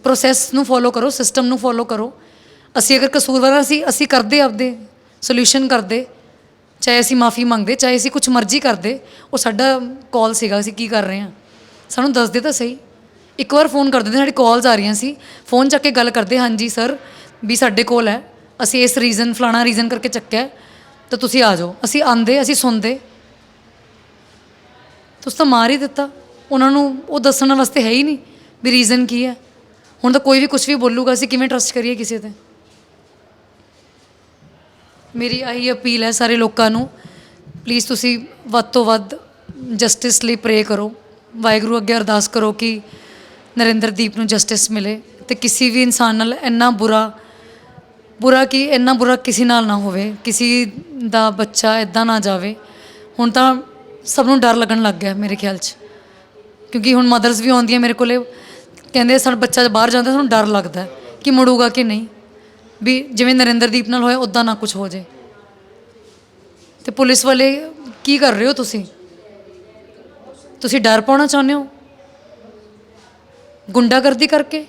ਪ੍ਰੋਸੈਸ ਨੂੰ ਫੋਲੋ ਕਰੋ ਸਿਸਟਮ ਨੂੰ ਫੋਲੋ ਕਰੋ। ਅਸੀਂ ਅਗਰ ਕਸੂਰਵਾਰ ਹਾਂ, ਅਸੀਂ ਅਸੀਂ ਕਰਦੇ ਆਪਦੇ ਸੋਲੂਸ਼ਨ ਕਰਦੇ। ਚਾਹੇ ਅਸੀਂ ਮਾਫੀ ਮੰਗਦੇ ਚਾਹੇ ਅਸੀਂ ਕੁਝ ਮਰਜ਼ੀ ਕਰਦੇ ਉਹ ਸਾਡਾ ਕਾਲ ਸੀਗਾ ਅਸੀਂ ਕੀ ਕਰ ਰਹੇ ਹਾਂ? ਸਾਨੂੰ ਦੱਸਦੇ ਤਾਂ ਸਹੀ। ਇੱਕ ਵਾਰ ਫੋਨ ਕਰ ਦਿੰਦੇ ਸਾਡੀ ਕਾਲਸ ਆ ਰਹੀਆਂ ਸੀ। ਫੋਨ ਚੱਕ ਕੇ ਗੱਲ ਕਰਦੇ ਹਾਂਜੀ ਸਰ ਵੀ ਸਾਡੇ ਕੋਲ ਹੈ। ਅਸੀਂ ਇਸ ਰੀਜ਼ਨ ਫਲਾਣਾ ਰੀਜ਼ਨ ਕਰਕੇ ਚੱਕਿਆ ਤਾਂ ਤੁਸੀਂ ਆ ਜਾਓ। ਅਸੀਂ ਆਂਦੇ, ਅਸੀਂ ਸੁਣਦੇ। ਤੁਸੀਂ ਤਾਂ ਮਾਰ ਹੀ ਦਿੱਤਾ। ਉਹਨਾਂ ਨੂੰ ਉਹ ਦੱਸਣ ਵਾਸਤੇ ਹੈ ਹੀ ਨਹੀਂ ਵੀ ਰੀਜ਼ਨ ਕੀ ਹੈ। ਹੁਣ ਤਾਂ ਕੋਈ ਵੀ ਕੁਝ ਵੀ ਬੋਲੂਗਾ, ਅਸੀਂ ਕਿਵੇਂ ਟਰਸਟ ਕਰੀਏ ਕਿਸੇ ਤੇ? ਮੇਰੀ ਆਹੀ ਅਪੀਲ ਹੈ ਸਾਰੇ ਲੋਕਾਂ ਨੂੰ ਪਲੀਜ਼ ਤੁਸੀਂ ਵੱਧ ਤੋਂ ਵੱਧ ਜਸਟਿਸ ਲਈ ਪ੍ਰੇ ਕਰੋ। ਵਾਹਿਗੁਰੂ ਅੱਗੇ ਅਰਦਾਸ ਕਰੋ ਕਿ ਨਰਿੰਦਰਦੀਪ ਨੂੰ ਜਸਟਿਸ ਮਿਲੇ ਤੇ ਕਿਸੇ ਵੀ ਇਨਸਾਨ ਨਾਲ ਇੰਨਾ ਬੁਰਾ ਬੁਰਾ ਕੀ, ਇੰਨਾ ਬੁਰਾ ਕਿਸੇ ਨਾਲ ਨਾ ਹੋਵੇ, ਕਿਸੇ ਦਾ ਬੱਚਾ ਇਦਾਂ ਨਾ ਜਾਵੇ। ਹੁਣ ਤਾਂ ਸਭ ਨੂੰ ਡਰ ਲੱਗਣ ਲੱਗ ਗਿਆ ਮੇਰੇ ਖਿਆਲ 'ਚ। ਕਿਉਂਕਿ ਹੁਣ ਮਦਰਸ ਵੀ ਆਉਂਦੀਆਂ ਮੇਰੇ ਕੋਲੇ, ਕਹਿੰਦੇ ਸਾਡਾ ਬੱਚਾ ਬਾਹਰ ਜਾਂਦਾ, ਸਾਨੂੰ ਡਰ ਲੱਗਦਾ ਕਿ ਮੁੜੂਗਾ ਕਿ ਨਹੀਂ। ਵੀ ਜਿਵੇਂ ਨਰਿੰਦਰਦੀਪ ਨਾਲ ਹੋਇਆ ਉਦਾਂ ਨਾ ਕੁਝ ਹੋ ਜੇ ਤੇ ਪੁਲਿਸ ਵਾਲੇ ਕੀ ਕਰ ਰਹੇ ਹੋ ਤੁਸੀਂ? ਤੁਸੀਂ ਡਰ ਪਾਉਣਾ ਚਾਹੁੰਦੇ ਹੋ? ਗੁੰਡਾਗਰਦੀ ਕਰਕੇ?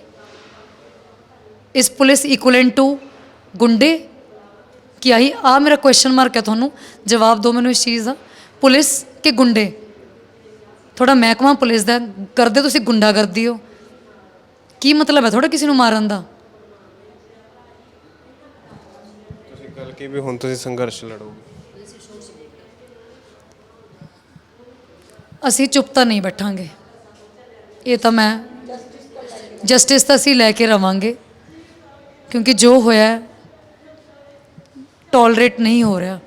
ਇਸ ਪੁਲਿਸ ਇਕੁਇਲੈਂਟ ਟੂ ਗੁੰਡੇ? ਕੀ ਆਹੀ ਆ ਮੇਰਾ ਕੁਐਸਚਨ ਮਾਰਕ ਹੈ ਤੁਹਾਨੂੰ। ਜਵਾਬ ਦਿਓ ਮੈਨੂੰ ਇਸ ਚੀਜ਼ ਦਾ। ਪੁਲਿਸ ਕਿ ਗੁੰਡੇ? ਥੋੜਾ ਮਹਿਕਮਾ ਪੁਲਿਸ ਦਾ ਕਰਦੇ ਤੁਸੀਂ ਗੁੰਡਾਗਰਦੀ ਹੋ। ਕੀ ਮਤਲਬ ਹੈ ਥੋੜਾ ਕਿਸੇ ਨੂੰ ਮਾਰਨ ਦਾ? ਤੁਸੀਂ ਗੱਲ ਕੀ ਵੀ ਹੁਣ ਤੁਸੀਂ ਸੰਘਰਸ਼ ਲੜੋਗੇ। ਅਸੀਂ ਚੁੱਪ ਤਾਂ ਨਹੀਂ ਬੈਠਾਂਗੇ। ਇਹ ਤਾਂ ਮੈਂ ਜਸਟਿਸ ਤਾਂ ਅਸੀਂ ਲੈ ਕੇ ਰਵਾਂਗੇ। ਕਿਉਂਕਿ ਜੋ ਹੋਇਆ ਟੋਲਰੇਟ ਨਹੀਂ ਹੋ ਰਿਹਾ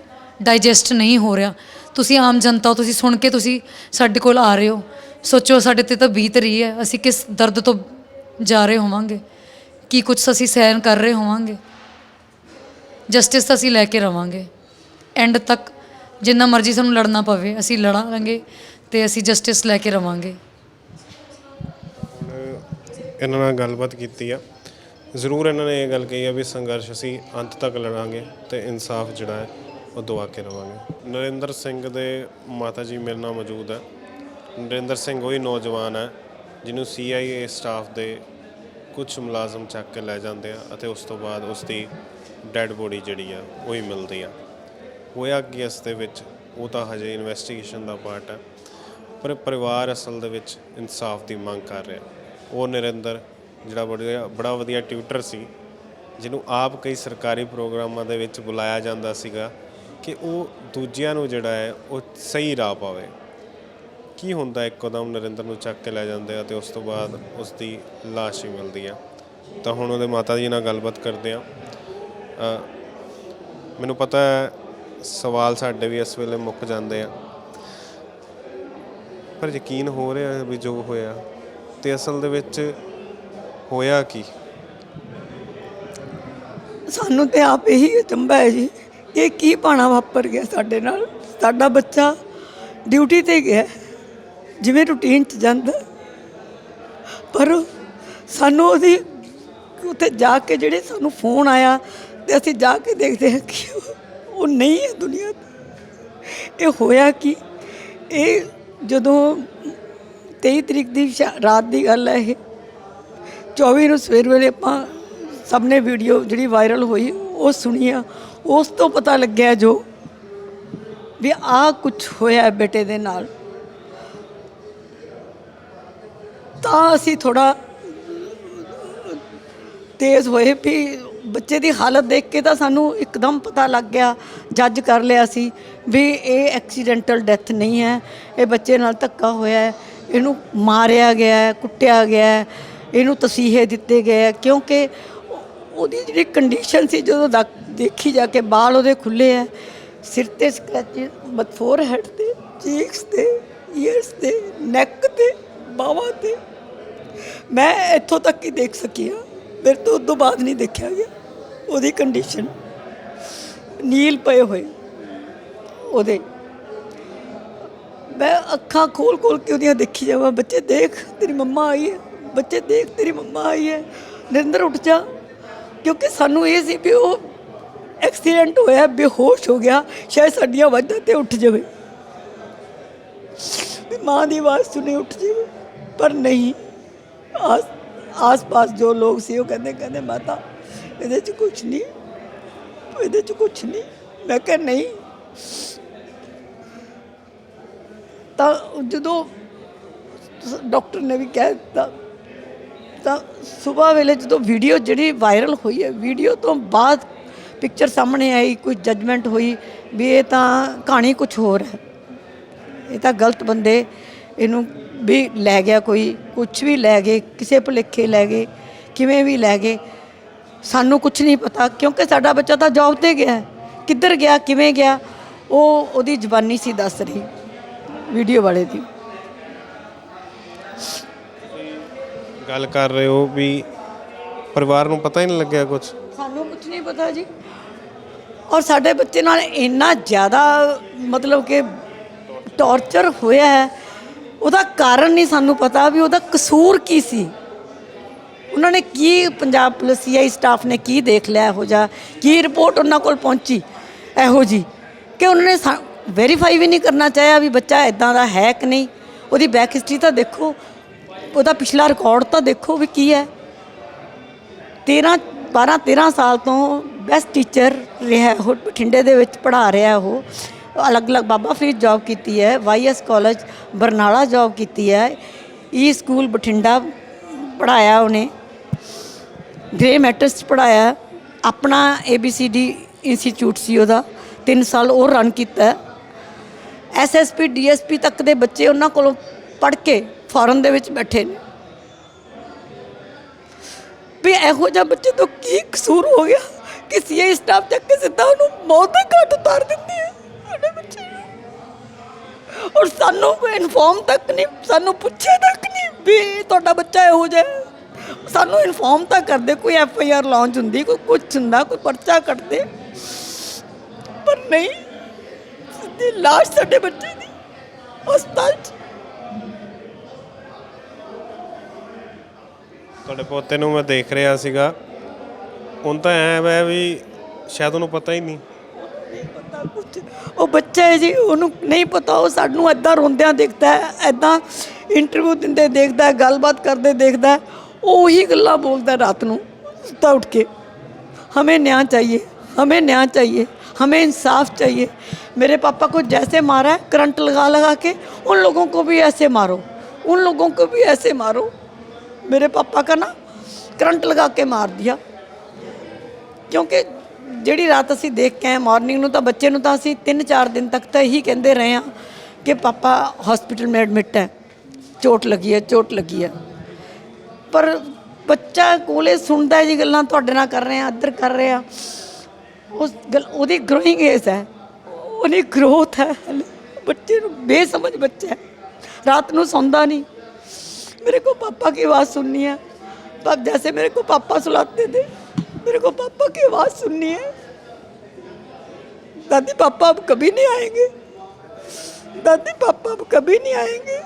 ਡਾਈਜੈਸਟ ਨਹੀਂ ਹੋ ਰਿਹਾ। ਤੁਸੀਂ ਆਮ ਜਨਤਾ ਹੋ, ਤੁਸੀਂ ਸੁਣ ਕੇ ਤੁਸੀਂ ਸਾਡੇ ਕੋਲ ਆ ਰਹੇ ਹੋ। ਸੋਚੋ ਸਾਡੇ ਤੇ ਤਾਂ ਬੀਤ ਰਹੀ ਹੈ, ਅਸੀਂ ਕਿਸ ਦਰਦ ਤੋਂ ਜਾ ਰਹੇ ਹੋਵਾਂਗੇ? ਕੀ ਕੁਝ ਅਸੀਂ ਸਹਿਨ ਕਰ ਰਹੇ ਹੋਵਾਂਗੇ? ਜਸਟਿਸ ਤਾਂ ਅਸੀਂ ਲੈ ਕੇ ਰਵਾਂਗੇ। ਐਂਡ ਤੱਕ ਜਿੰਨਾ ਮਰਜ਼ੀ ਸਾਨੂੰ ਲੜਨਾ ਪਵੇ, ਅਸੀਂ ਲੜਾਂਗੇ ਤੇ ਅਸੀਂ ਜਸਟਿਸ ਲੈ ਕੇ ਰਵਾਂਗੇ। ਇਹਨਾਂ ਨਾਲ ਗੱਲਬਾਤ ਕੀਤੀ ਆ। ਜ਼ਰੂਰ ਇਹਨਾਂ ਨੇ ਇਹ ਗੱਲ ਕਹੀ ਹੈ ਵੀ ਸੰਘਰਸ਼ ਅਸੀਂ ਅੰਤ ਤੱਕ ਲੜਾਂਗੇ ਤੇ ਇਨਸਾਫ ਜਿਹੜਾ ਹੈ ਉਹ ਦਵਾ ਕੇ ਰਵਾਂਗੇ। ਨਰਿੰਦਰ ਸਿੰਘ ਦੇ ਮਾਤਾ ਜੀ ਮੇਰੇ ਨਾਲ ਮੌਜੂਦ ਹੈ। ਨਰਿੰਦਰ ਸਿੰਘ ਉਹੀ ਨੌਜਵਾਨ ਹੈ ਜਿਹਨੂੰ ਸੀਆਈਏ ਸਟਾਫ ਦੇ ਕੁਝ ਮੁਲਾਜ਼ਮ ਚੱਕ ਕੇ ਲੈ ਜਾਂਦੇ ਆ ਅਤੇ ਉਸ ਤੋਂ ਬਾਅਦ ਉਸ ਦੀ ਡੈੱਡ ਬੋਡੀ ਜਿਹੜੀ ਆ ਉਹੀ ਮਿਲਦੀ ਆ। ਹੋਇਆ ਕੀ ਇਸ ਦੇ ਵਿੱਚ? ਉਹ ਤਾਂ ਹਜੇ ਇਨਵੈਸਟੀਗੇਸ਼ਨ ਦਾ ਪਾਰਟ ਹੈ। ਪਰ ਪਰਿਵਾਰ ਅਸਲ ਦੇ ਵਿੱਚ ਇਨਸਾਫ ਦੀ ਮੰਗ ਕਰ ਰਿਹਾ। ਉਹ ਨਰਿੰਦਰ ਜਿਹੜਾ ਬੜਾ ਬੜਾ ਵਧੀਆ ਟਿਊਟਰ ਸੀ, ਜਿਹਨੂੰ ਆਪ ਕਈ ਸਰਕਾਰੀ ਪ੍ਰੋਗਰਾਮਾਂ ਦੇ ਵਿੱਚ ਬੁਲਾਇਆ ਜਾਂਦਾ ਸੀਗਾ ਕਿ ਉਹ ਦੂਜਿਆਂ ਨੂੰ ਜਿਹੜਾ ਹੈ, ਉਹ ਸਹੀ ਰਾਹ ਪਾਵੇ। ਕੀ ਹੁੰਦਾ ਇੱਕੋਦਮ ਨਰਿੰਦਰ ਨੂੰ ਚੱਕ ਕੇ ਲੈ ਜਾਂਦੇ ਆ ਤੇ ਉਸ ਤੋਂ ਬਾਅਦ ਉਸ ਦੀ ਲਾਸ਼ ਹੀ ਮਿਲਦੀ ਆ। ਤਾਂ ਹੁਣ ਉਹਦੇ ਮਾਤਾ ਜੀ ਨਾਲ ਗੱਲਬਾਤ ਕਰਦੇ ਆ। ਮੈਨੂੰ ਪਤਾ ਹੈ ਸਵਾਲ ਸਾਡੇ ਵੀ ਇਸ ਵੇਲੇ ਮੁੱਕ ਜਾਂਦੇ ਆ। ਪਰ ਯਕੀਨ ਹੋ ਰਿਹਾ ਵੀ ਜੋ ਹੋਇਆ, ਤੇ ਅਸਲ ਦੇ ਵਿੱਚ ਹੋਇਆ ਕੀ? ਸਾਨੂੰ ਤੇ ਆਪ ਇਹੀ ਅਚੰਭਾ ਹੈ ਜੀ। ਇਹ ਕੀ ਪਾਣਾ ਵਾਪਰ ਗਿਆ ਸਾਡੇ ਨਾਲ? ਸਾਡਾ ਬੱਚਾ ਡਿਊਟੀ ਤੇ ਗਿਆ ਜਿਵੇਂ ਰੂਟੀਨ ਚ ਜਾਂਦਾ। ਪਰ ਸਾਨੂੰ ਉਹਦੀ ਉੱਥੇ ਜਾ ਕੇ ਜਿਹੜੇ ਸਾਨੂੰ ਫੋਨ ਆਇਆ ਤੇ ਅਸੀਂ ਜਾ ਕੇ ਦੇਖਦੇ ਹਾਂ ਕਿ ਉਹ- ਨਹੀਂ ਹੈ ਦੁਨੀਆ ਤੇ। ਇਹ ਹੋਇਆ ਕੀ? ਇਹ ਜਦੋਂ 23 ਤਰੀਕ ਦੀ ਸ਼ਾ- ਰਾਤ ਦੀ ਗੱਲ ਹੈ ਇਹ। 24 ਨੂੰ ਸਵੇਰ ਵੇਲੇ ਆਪਾਂ ਸਭ ਨੇ ਵੀਡੀਓ ਜਿਹੜੀ ਵਾਇਰਲ ਹੋਈ, ਉਹ ਸੁਣੀ ਆ। ਉਸ ਤੋਂ ਪਤਾ ਲੱਗਿਆ ਜੋ ਵੀ ਆ ਕੁਝ ਹੋਇਆ ਬੇਟੇ ਦੇ ਨਾਲ। ਤਾਂ ਅਸੀਂ ਥੋੜਾ ਤੇਜ਼ ਹੋਏ ਵੀ ਬੱਚੇ ਦੀ ਹਾਲਤ ਦੇਖ ਕੇ ਤਾਂ ਸਾਨੂੰ ਇੱਕਦਮ ਪਤਾ ਲੱਗ ਗਿਆ ਜੱਜ ਕਰ ਲਿਆ ਸੀ ਵੀ ਇਹ ਐਕਸੀਡੈਂਟਲ ਡੈਥ ਨਹੀਂ ਹੈ। ਇਹ ਬੱਚੇ ਨਾਲ ਧੱਕਾ ਹੋਇਆ ਹੈ, ਇਹਨੂੰ ਮਾਰਿਆ ਗਿਆ ਹੈ, ਕੁੱਟਿਆ ਗਿਆ ਹੈ। ਇਹਨੂੰ ਤਸੀਹੇ ਦਿੱਤੇ ਗਏ ਹੈ ਕਿਉਂਕਿ ਉਹਦੀ ਜਿਹੜੀ ਕੰਡੀਸ਼ਨ ਸੀ ਜਦੋਂ ਦਾ- ਦੇਖੀ ਜਾ ਕੇ ਬਾਲ ਉਹਦੇ ਖੁੱਲੇ ਹੈ ਸਿਰ ਤੇ ਸਕ੍ਰੈਚ ਬਟ ਫੋਰਹੈਡ ਤੇ ਚੀਕਸ ਤੇ ਈਅਰਸ ਤੇ ਨੈਕ ਤੇ, ਬਾਹਾਂ ਤੇ। ਮੈਂ ਇੱਥੋਂ ਤੱਕ ਹੀ ਦੇਖ ਸਕੀ ਹਾਂ ਮੇਰੇ ਤੋਂ ਉਦੋਂ ਬਾਅਦ ਨਹੀਂ ਦੇਖਿਆ ਗਿਆ ਉਹਦੀ ਕੰਡੀਸ਼ਨ ਨੀਲ ਪਏ ਹੋਏ ਉਹਦੇ। ਮੈਂ ਅੱਖਾਂ ਖੋਲ ਖੋਲ ਕੇ ਉਹਦੀਆਂ ਦੇਖੀ ਜਾਵਾਂ, ਬੱਚੇ ਦੇਖ, ਤੇਰੀ ਮੰਮਾ ਆਈ ਹੈ। ਬੱਚੇ ਦੇਖ ਤੇਰੀ ਮੰਮਾ ਆਈ ਹੈ, ਨਰਿੰਦਰ ਉੱਠ ਜਾ। ਕਿਉਂਕਿ ਸਾਨੂੰ ਇਹ ਸੀ ਵੀ ਉਹ ਐਕਸੀਡੈਂਟ ਹੋਇਆ, ਬੇਹੋਸ਼ ਹੋ ਗਿਆ, ਸ਼ਾਇਦ ਸਾਡੀਆਂ ਵਜ੍ਹਾ ਤੇ ਉੱਠ ਜਾਵੇ। ਵੀ ਮਾਂ ਦੀ ਆਵਾਜ਼ ਸੁਣੀ ਉੱਠ ਜਾਵੇ, ਪਰ ਨਹੀਂ। ਆਸ ਆਸ-ਪਾਸ ਜੋ ਲੋਕ ਸੀ, ਉਹ ਕਹਿੰਦੇ ਕਹਿੰਦੇ, ਮਾਤਾ, ਇਹਦੇ 'ਚ ਕੁਝ ਨਹੀਂ। ਇਹਦੇ 'ਚ ਕੁਝ ਨਹੀਂ। ਮੈਂ ਕਿਹਾ, ਨਹੀਂ। ਤਾਂ ਜਦੋਂ ਡਾਕਟਰ ਨੇ ਵੀ ਕਹਿ ਦਿੱਤਾ ਤਾਂ ਸਵੇਰ ਵੇਲੇ ਜਦੋਂ ਵੀਡੀਓ ਜਿਹੜੀ ਵਾਇਰਲ ਹੋਈ ਹੈ ਵੀਡੀਓ ਤੋਂ ਬਾਅਦ ਪਿਕਚਰ ਸਾਹਮਣੇ ਆਈ, ਕੋਈ ਜਜਮੈਂਟ ਹੋਈ ਵੀ ਇਹ ਤਾਂ ਕਹਾਣੀ ਕੁਝ ਹੋਰ ਹੈ। ਇਹ ਤਾਂ ਗਲਤ ਬੰਦੇ ਇਹਨੂੰ ਵੀ ਲੈ ਗਿਆ ਕੋਈ ਕੁਝ ਵੀ ਲੈ ਗਏ, ਕਿਸੇ ਭੁਲੇਖੇ ਲੈ ਗਏ, ਕਿਵੇਂ ਵੀ ਲੈ ਗਏ। ਸਾਨੂੰ ਕੁਝ ਨਹੀਂ ਪਤਾ, ਕਿਉਂਕਿ ਸਾਡਾ ਬੱਚਾ ਤਾਂ ਜੌਬ ਤੇ ਗਿਆ, ਕਿੱਧਰ ਗਿਆ, ਕਿਵੇਂ ਗਿਆ, ਉਹ ਉਹਦੀ ਜ਼ਬਾਨੀ ਸੀ ਦੱਸ ਰਹੀ ਵੀਡੀਓ ਵਾਲੇ ਦੀ। ਗੱਲ ਕਰ ਰਹੇ ਹੋ ਵੀ ਪਰਿਵਾਰ ਨੂੰ ਪਤਾ ਹੀ ਨਹੀਂ ਲੱਗਿਆ ਕੁਝ ਸਾਨੂੰ ਕੁਝ ਨਹੀਂ ਪਤਾ ਜੀ। ਔਰ ਸਾਡੇ ਬੱਚੇ ਨਾਲ ਇੰਨਾ ਜ਼ਿਆਦਾ ਮਤਲਬ ਕਿ ਟੌਰਚਰ ਹੋਇਆ ਹੈ, ਉਹਦਾ ਕਾਰਨ ਨਹੀਂ ਸਾਨੂੰ ਪਤਾ ਵੀ ਉਹਦਾ ਕਸੂਰ ਕੀ ਸੀ। ਉਹਨਾਂ ਨੇ ਕੀ ਪੰਜਾਬ ਪੁਲਿਸ ਸੀਆਈ ਸਟਾਫ ਨੇ ਕੀ ਦੇਖ ਲਿਆ ਇਹੋ ਜਿਹਾ, ਕੀ ਰਿਪੋਰਟ ਉਹਨਾਂ ਕੋਲ ਪਹੁੰਚੀ ਇਹੋ ਜੀ। ਕਿ ਉਹਨਾਂ ਨੇ ਵੈਰੀਫਾਈ ਵੀ ਨਹੀਂ ਕਰਨਾ ਚਾਹਿਆ ਵੀ ਬੱਚਾ ਇਦਾਂ ਦਾ ਹੈ ਕਿ ਨਹੀਂ। ਉਹਦੀ ਬੈਕ ਹਿਸਟਰੀ ਤਾਂ ਦੇਖੋ ਉਹਦਾ ਪਿਛਲਾ ਰਿਕਾਰਡ ਤਾਂ ਦੇਖੋ ਵੀ ਕੀ ਹੈ। 13 12 13 ਸਾਲ ਤੋਂ ਬੈਸਟ ਟੀਚਰ ਰਿਹਾ ਉਹ, ਬਠਿੰਡੇ ਦੇ ਵਿੱਚ ਪੜ੍ਹਾ ਰਿਹਾ ਉਹ। ਅਲੱਗ-ਅਲੱਗ ਬਾਬਾ ਫਰੀਦ ਜੌਬ ਕੀਤੀ ਹੈ ਵਾਈਐਸ ਕਾਲਜ ਬਰਨਾਲਾ ਜੌਬ ਕੀਤੀ ਹੈ। e ਈ ਸਕੂਲ ਬਠਿੰਡਾ ਪੜਾਇਆ ਉਹਨੇ। ਗ੍ਰੇ ਮੈਟਰਸ 'ਚ ਪੜਾਇਆ ਆਪਣਾ ABCD ਇੰਸਟੀਚਿਊਟ ਸੀ ਉਹਦਾ। 3 ਸਾਲ ਉਹ ਰਨ ਕੀਤਾ। ਐਸਐਸਪੀ ਡੀਐਸਪੀ ਤੱਕ ਦੇ ਬੱਚੇ ਉਹਨਾਂ ਕੋਲੋਂ ਪੜ੍ਹ ਕੇ ਫੋਰਨ ਦੇ ਵਿੱਚ ਬੈਠੇ ਨੇ। ਵੀ ਇਹੋ ਜਿਹਾ ਬੱਚੇ ਤੋਂ ਕੀ ਕਸੂਰ ਹੋ ਗਿਆ? ਕਿ ਸੀਆਈ ਸਟਾਫ ਚੱਕ ਕੇ ਸਿੱਧਾ ਉਹਨੂੰ ਮੌਤ ਦੇ ਘਾਟ ਉਤਾਰ ਦਿੰਦੀ ਹੈ ਸਾਡੇ ਬੱਚੇ ਨੂੰ। ਔਰ ਸਾਨੂੰ ਇਨਫੋਰਮ ਤੱਕ ਨਹੀਂ, ਸਾਨੂੰ ਪੁੱਛੇ ਤੱਕ ਨਹੀਂ ਵੀ ਤੁਹਾਡਾ ਬੱਚਾ ਇਹੋ ਜਿਹਾ ਸਾਨੂੰ ਇਨਫੋਰਮ ਤਾਂ ਕਰਦੇ, ਕੋਈ ਐਫ ਆਈ ਆਰ ਲਾਂਚ ਹੁੰਦੀ, ਕੋਈ ਕੁਝ ਹੁੰਦਾ, ਕੋਈ ਪਰਚਾ ਕੱਟਦੇ। ਪਰ ਨਹੀਂ, ਸਿੱਧੀ ਲਾਸ਼ ਸਾਡੇ ਬੱਚੇ ਦੀ ਹਸਪਤਾਲ 'ਚ ਤੁਹਾਡੇ ਪੋਤੇ ਨੂੰ ਮੈਂ ਦੇਖ ਰਿਹਾ ਸੀਗਾ ਹੁਣ ਤਾਂ ਐ ਵੈ ਵੀ ਸ਼ਾਇਦ ਉਹਨੂੰ ਪਤਾ ਹੀ ਨਹੀਂ ਨਹੀਂ ਪਤਾ ਕੁਛ ਉਹ ਬੱਚਾ ਹੈ ਜੀ ਉਹਨੂੰ ਨਹੀਂ ਪਤਾ ਉਹ ਸਾਨੂੰ ਐਦਾਂ ਰੋਂਦਿਆਂ ਦੇਖਦਾ ਹੈ ਐਦਾਂ ਇੰਟਰਵਿਊ ਦਿੰਦੇ ਦੇਖਦਾ ਹੈ ਗੱਲਬਾਤ ਕਰਦੇ ਦੇਖਦਾ ਹੈ ਉਹ ਉਹੀ ਗੱਲਾਂ ਬੋਲਦਾ ਹੈ ਰਾਤ ਨੂੰ ਸੁੱਤਾ ਉੱਠ ਕੇ हमें न्याय चाहिए हमें न्याय चाहिए हमें इंसाफ चाहिए मेरे पापा को जैसे मारा है करंट लगा लगा के उन लोगों को भी ऐसे मारो उन लोगों को भी ऐसे मारो मेरे पापा का ना करंट लगा के मार दिया ਕਿਉਂਕਿ ਜਿਹੜੀ ਰਾਤ ਅਸੀਂ ਦੇਖ ਕੇ ਆਏ ਮਾਰਨਿੰਗ ਨੂੰ ਤਾਂ ਬੱਚੇ ਨੂੰ ਤਾਂ ਅਸੀਂ 3-4 ਦਿਨ ਤੱਕ ਤਾਂ ਇਹੀ ਕਹਿੰਦੇ ਰਹੇ ਹਾਂ ਕਿ ਪਾਪਾ ਹਸਪੀਟਲ ਮੇ ਐਡਮਿਟ ਹੈ ਚੋਟ ਲੱਗੀ ਹੈ ਚੋਟ ਲੱਗੀ ਹੈ ਪਰ ਬੱਚਾ ਕੋਲੇ ਸੁਣਦਾ ਹੈ ਜੀ ਗੱਲਾਂ ਤੁਹਾਡੇ ਨਾਲ ਕਰ ਰਹੇ ਆ ਇੱਧਰ ਕਰ ਰਹੇ ਆ ਉਸ ਗੱਲ ਉਹਦੀ ਗਰੋਇੰਗ ਏਜ ਹੈ ਉਹਦੀ ਗਰੋਥ ਹੈ ਹਾਲੇ। ਬੱਚੇ ਨੂੰ ਬੇਸਮਝ ਬੱਚਾ ਹੈ ਰਾਤ ਨੂੰ ਸੌਂਦਾ नहीं मेरे को पापा की आवाज़ सुननी है तब जैसे मेरे को पापा सुलाते थे मेरे को पापा की आवाज़ सुननी है दादी पापा अब कभी नहीं आएंगे दादी पापा अब कभी नहीं आएंगे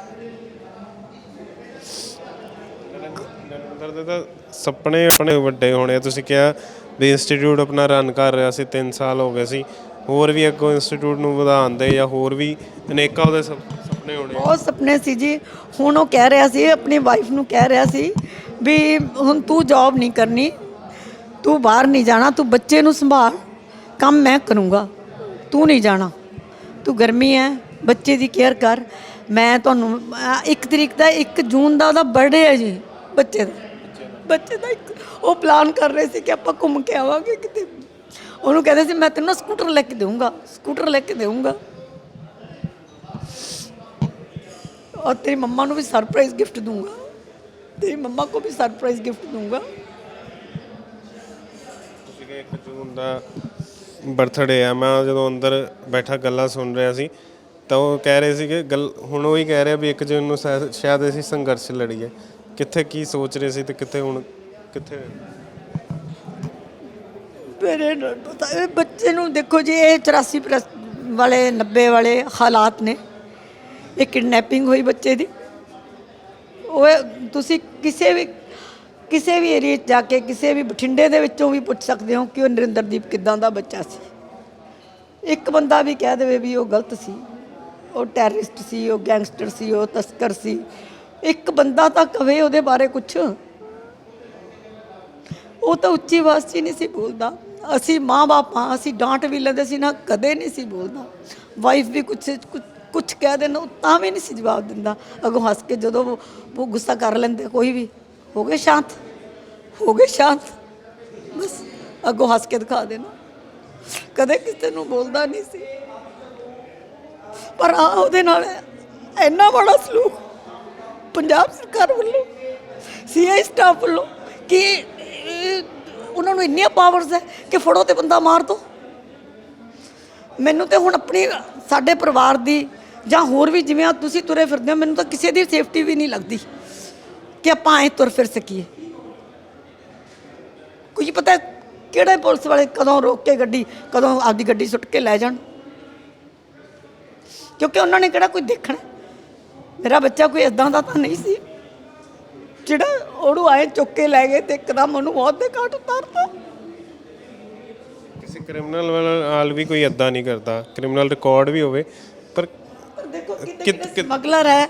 ਨਰਿੰਦਰ ਦੇ ਤਾਂ ਸੁਪਨੇ ਆਪਣੇ ਵੱਡੇ ਹੋਣੇ ਆ। ਤੁਸੀਂ ਕਿਹਾ ਵੀ ਇੰਸਟੀਚਿਊਟ ਆਪਣਾ ਰਨ ਕਰ ਰਿਹਾ ਸੀ 3 ਸਾਲ ਹੋ ਗਏ ਸੀ ਹੋਰ ਵੀ ਅੱਗੋਂ ਇੰਸਟੀਚਿਊਟ ਨੂੰ ਵਧਾਉਣ ਦੇ ਜਾਂ ਹੋਰ ਵੀ ਅਨੇਕਾਂ ਉਹਦੇ ਸੁਪ- ਸੁਪਨੇ ਹੋਣੇ। ਬਹੁਤ ਸੁਪਨੇ ਸੀ ਜੀ। ਹੁਣ ਉਹ ਕਹਿ ਰਿਹਾ ਸੀ, ਆਪਣੀ ਵਾਈਫ ਨੂੰ ਕਹਿ ਰਿਹਾ ਸੀ ਵੀ ਹੁਣ ਤੂੰ ਜੌਬ ਨਹੀਂ ਕਰਨੀ, ਤੂੰ ਬਾਹਰ ਨਹੀਂ ਜਾਣਾ, ਤੂੰ ਬੱਚੇ ਨੂੰ ਸੰਭਾਲ, ਕੰਮ ਮੈਂ ਕਰੂੰਗਾ, ਤੂੰ ਨਹੀਂ ਜਾਣਾ। ਤੂੰ ਗਰਮੀ ਹੈ ਬੱਚੇ ਦੀ ਕੇਅਰ ਕਰ। ਮੈਂ ਤੁਹਾਨੂੰ ਇੱਕ ਤਰੀਕ ਦਾ 1 ਜੂਨ ਦਾ ਉਹਦਾ ਬਰਥਡੇ ਹੈ ਜੀ, ਬੱਚੇ ਦਾ। ਬੱਚੇ ਦਾ ਇੱਕ, ਉਹ ਪਲਾਨ ਕਰ ਰਹੇ ਸੀ ਕਿ ਆਪਾਂ ਘੁੰਮ ਕੇ ਆਵਾਂਗੇ ਕਿਤੇ। ਉਹਨੂੰ ਕਹਿੰਦੇ ਸੀ, ਮੈਂ ਤੈਨੂੰ ਸਕੂਟਰ ਲੈ ਕੇ ਦੇਵਾਂਗਾ ਸਕੂਟਰ ਲੈ ਕੇ ਦੇਵਾਂਗਾ और तेरी मम्मा को भी सरप्राइज गिफ्ट दूंगा तेरी मम्मा को भी सरप्राइज गिफ्ट दूंगा ਤੁਸੀਂ ਕਿ 1 ਜੂਨ ਦਾ ਬਰਥਡੇ ਆ ਮੈਂ ਜਦੋਂ ਅੰਦਰ ਬੈਠਾ ਗੱਲਾਂ ਸੁਣ ਰਿਹਾ ਸੀ ਤਾਂ ਉਹ ਕਹਿ ਰਹੇ ਸੀ ਕਿ ਗੱਲ ਹੁਣ ਉਹ ਹੀ ਕਹਿ ਰਿਹਾ ਵੀ 1 ਜੂਨ ਨੂੰ ਸ਼ਾਇਦ ਸ਼ਾਇਦ ਅਸੀਂ ਸੰਘਰਸ਼ ਲੜੀਏ ਕਿੱਥੇ ਕੀ ਸੋਚ ਰਹੇ ਸੀ ਤੇ ਕਿੱਥੇ ਹੁਣ ਕਿੱਥੇ मेरे न- पता है, बच्चे ਨੂੰ ਦੇਖੋ ਜੀ ਇਹ 84 ਪਲੱਸ ਵਾਲੇ 90 ਵਾਲੇ ਹਾਲਾਤ ਨੇ ਇਹ ਕਿਡਨੈਪਿੰਗ ਹੋਈ ਬੱਚੇ ਦੀ। ਉਹ ਤੁਸੀਂ ਕਿਸੇ ਵੀ ਕਿਸੇ ਵੀ ਏਰੀਆ 'ਚ ਜਾ ਕੇ ਕਿਸੇ ਵੀ ਬਠਿੰਡੇ ਦੇ ਵਿੱਚੋਂ ਵੀ ਪੁੱਛ ਸਕਦੇ ਹੋ ਕਿ ਉਹ ਨਰਿੰਦਰਦੀਪ ਕਿਦਾਂ ਦਾ ਬੱਚਾ ਸੀ। ਇੱਕ ਬੰਦਾ ਵੀ ਕਹਿ ਦੇਵੇ ਵੀ ਉਹ ਗਲਤ ਸੀ। ਉਹ ਟੈਰਰਿਸਟ ਸੀ, ਉਹ ਗੈਂਗਸਟਰ ਸੀ, ਉਹ ਤਸਕਰ ਸੀ। ਇੱਕ ਬੰਦਾ ਤਾਂ ਕਵੇ ਉਹਦੇ ਬਾਰੇ ਕੁਝ ਉਹ ਤਾਂ ਉੱਚੀ ਆਵਾਜ਼ 'ਚ ਹੀ ਨਹੀਂ ਸੀ ਬੋਲਦਾ। ਅਸੀਂ ਮਾਂ-ਬਾਪ ਹਾਂ, ਅਸੀਂ ਡਾਂਟ ਵੀ ਲੈਂਦੇ ਸੀ ਨਾ, ਕਦੇ ਨਹੀਂ ਸੀ ਬੋਲਦਾ। ਵਾਈਫ ਵੀ ਕੁਛ ਕੁਝ ਕਹਿ ਦੇਣਾ ਉਹ ਤਾਂ ਵੀ ਨਹੀਂ ਸੀ ਜਵਾਬ ਦਿੰਦਾ। ਅਗੋਂ ਹੱਸ ਕੇ ਜਦੋਂ ਉਹ ਉਹ ਗੁੱਸਾ ਕਰ ਲੈਂਦੇ ਕੋਈ ਵੀ। ਹੋ ਗਏ ਸ਼ਾਂਤ? ਹੋ ਗਏ ਸ਼ਾਂਤ? ਬਸ ਅੱਗੋਂ ਹੱਸ ਕੇ ਦਿਖਾ ਦੇਣਾ। ਕਦੇ ਕਿਸੇ ਨੂੰ ਬੋਲਦਾ ਨਹੀਂ ਸੀ। ਪਰ ਆ ਉਹਦੇ ਨਾਲ ਇੰਨਾ ਬੜਾ ਸਲੂਕ ਪੰਜਾਬ ਸਰਕਾਰ ਵੱਲੋਂ ਸੀਆਈ ਸਟਾਫ ਵੱਲੋਂ ਕਿ ਇਹ, ਉਹਨਾਂ ਨੂੰ ਇੰਨੀਆਂ ਪਾਵਰਸ ਹੈ ਕਿ ਫੜੋ ਤੇ ਬੰਦਾ ਮਾਰ ਦੋ। ਮੈਨੂੰ ਤੇ ਹੁਣ ਆਪਣੀ ਸਾਡੇ ਪਰਿਵਾਰ ਦੀ ਜਾਂ ਹੋਰ ਵੀ ਜਿਵੇਂ ਆ ਤੁਸੀਂ ਤੁਰੇ ਫਿਰਦੇ ਹੋ, ਮੈਨੂੰ ਤਾਂ ਕਿਸੇ ਦੀ ਸੇਫਟੀ ਵੀ ਨਹੀਂ ਲੱਗਦੀ ਕਿ ਆਪਾਂ ਐ ਤੁਰ ਫਿਰ ਸਕੀਏ। ਕੁਝ ਪਤਾ ਕਿਹੜੇ ਪੁਲਿਸ ਵਾਲੇ ਕਦੋਂ ਰੋਕ ਕੇ ਗੱਡੀ, ਕਦੋਂ ਆਪਦੀ ਗੱਡੀ ਸੁੱਟ ਕੇ ਲੈ ਜਾਣ? ਕਿਉਂਕਿ ਉਹਨਾਂ ਨੇ ਕਿਹੜਾ ਕੋਈ ਦੇਖਣਾ? ਮੇਰਾ ਬੱਚਾ ਕੋਈ ਇਦਾਂ ਦਾ ਤਾਂ ਨਹੀਂ ਸੀ। ਜਿਹੜਾ ਉਹਨੂੰ ਆਏ ਚੁੱਕ ਕੇ ਲੈ ਗਏ ਤੇ ਇੱਕਦਮ ਉਹਨੂੰ ਮੌਤ ਦੇ ਘਾਟ ਉਤਾਰਤਾ। ਕਿਸੇ ਕ੍ਰਿਮੀਨਲ ਨਾਲ ਵੀ ਕੋਈ ਇਦਾਂ ਨਹੀਂ ਕਰਦਾ। ਕ੍ਰਿਮੀਨਲ ਰਿਕਾਰਡ ਵੀ ਹੋਵੇ, ਪਰ ਦੇਖੋ ਕਿਤੇ ਸਮਗਲਰ ਹੈ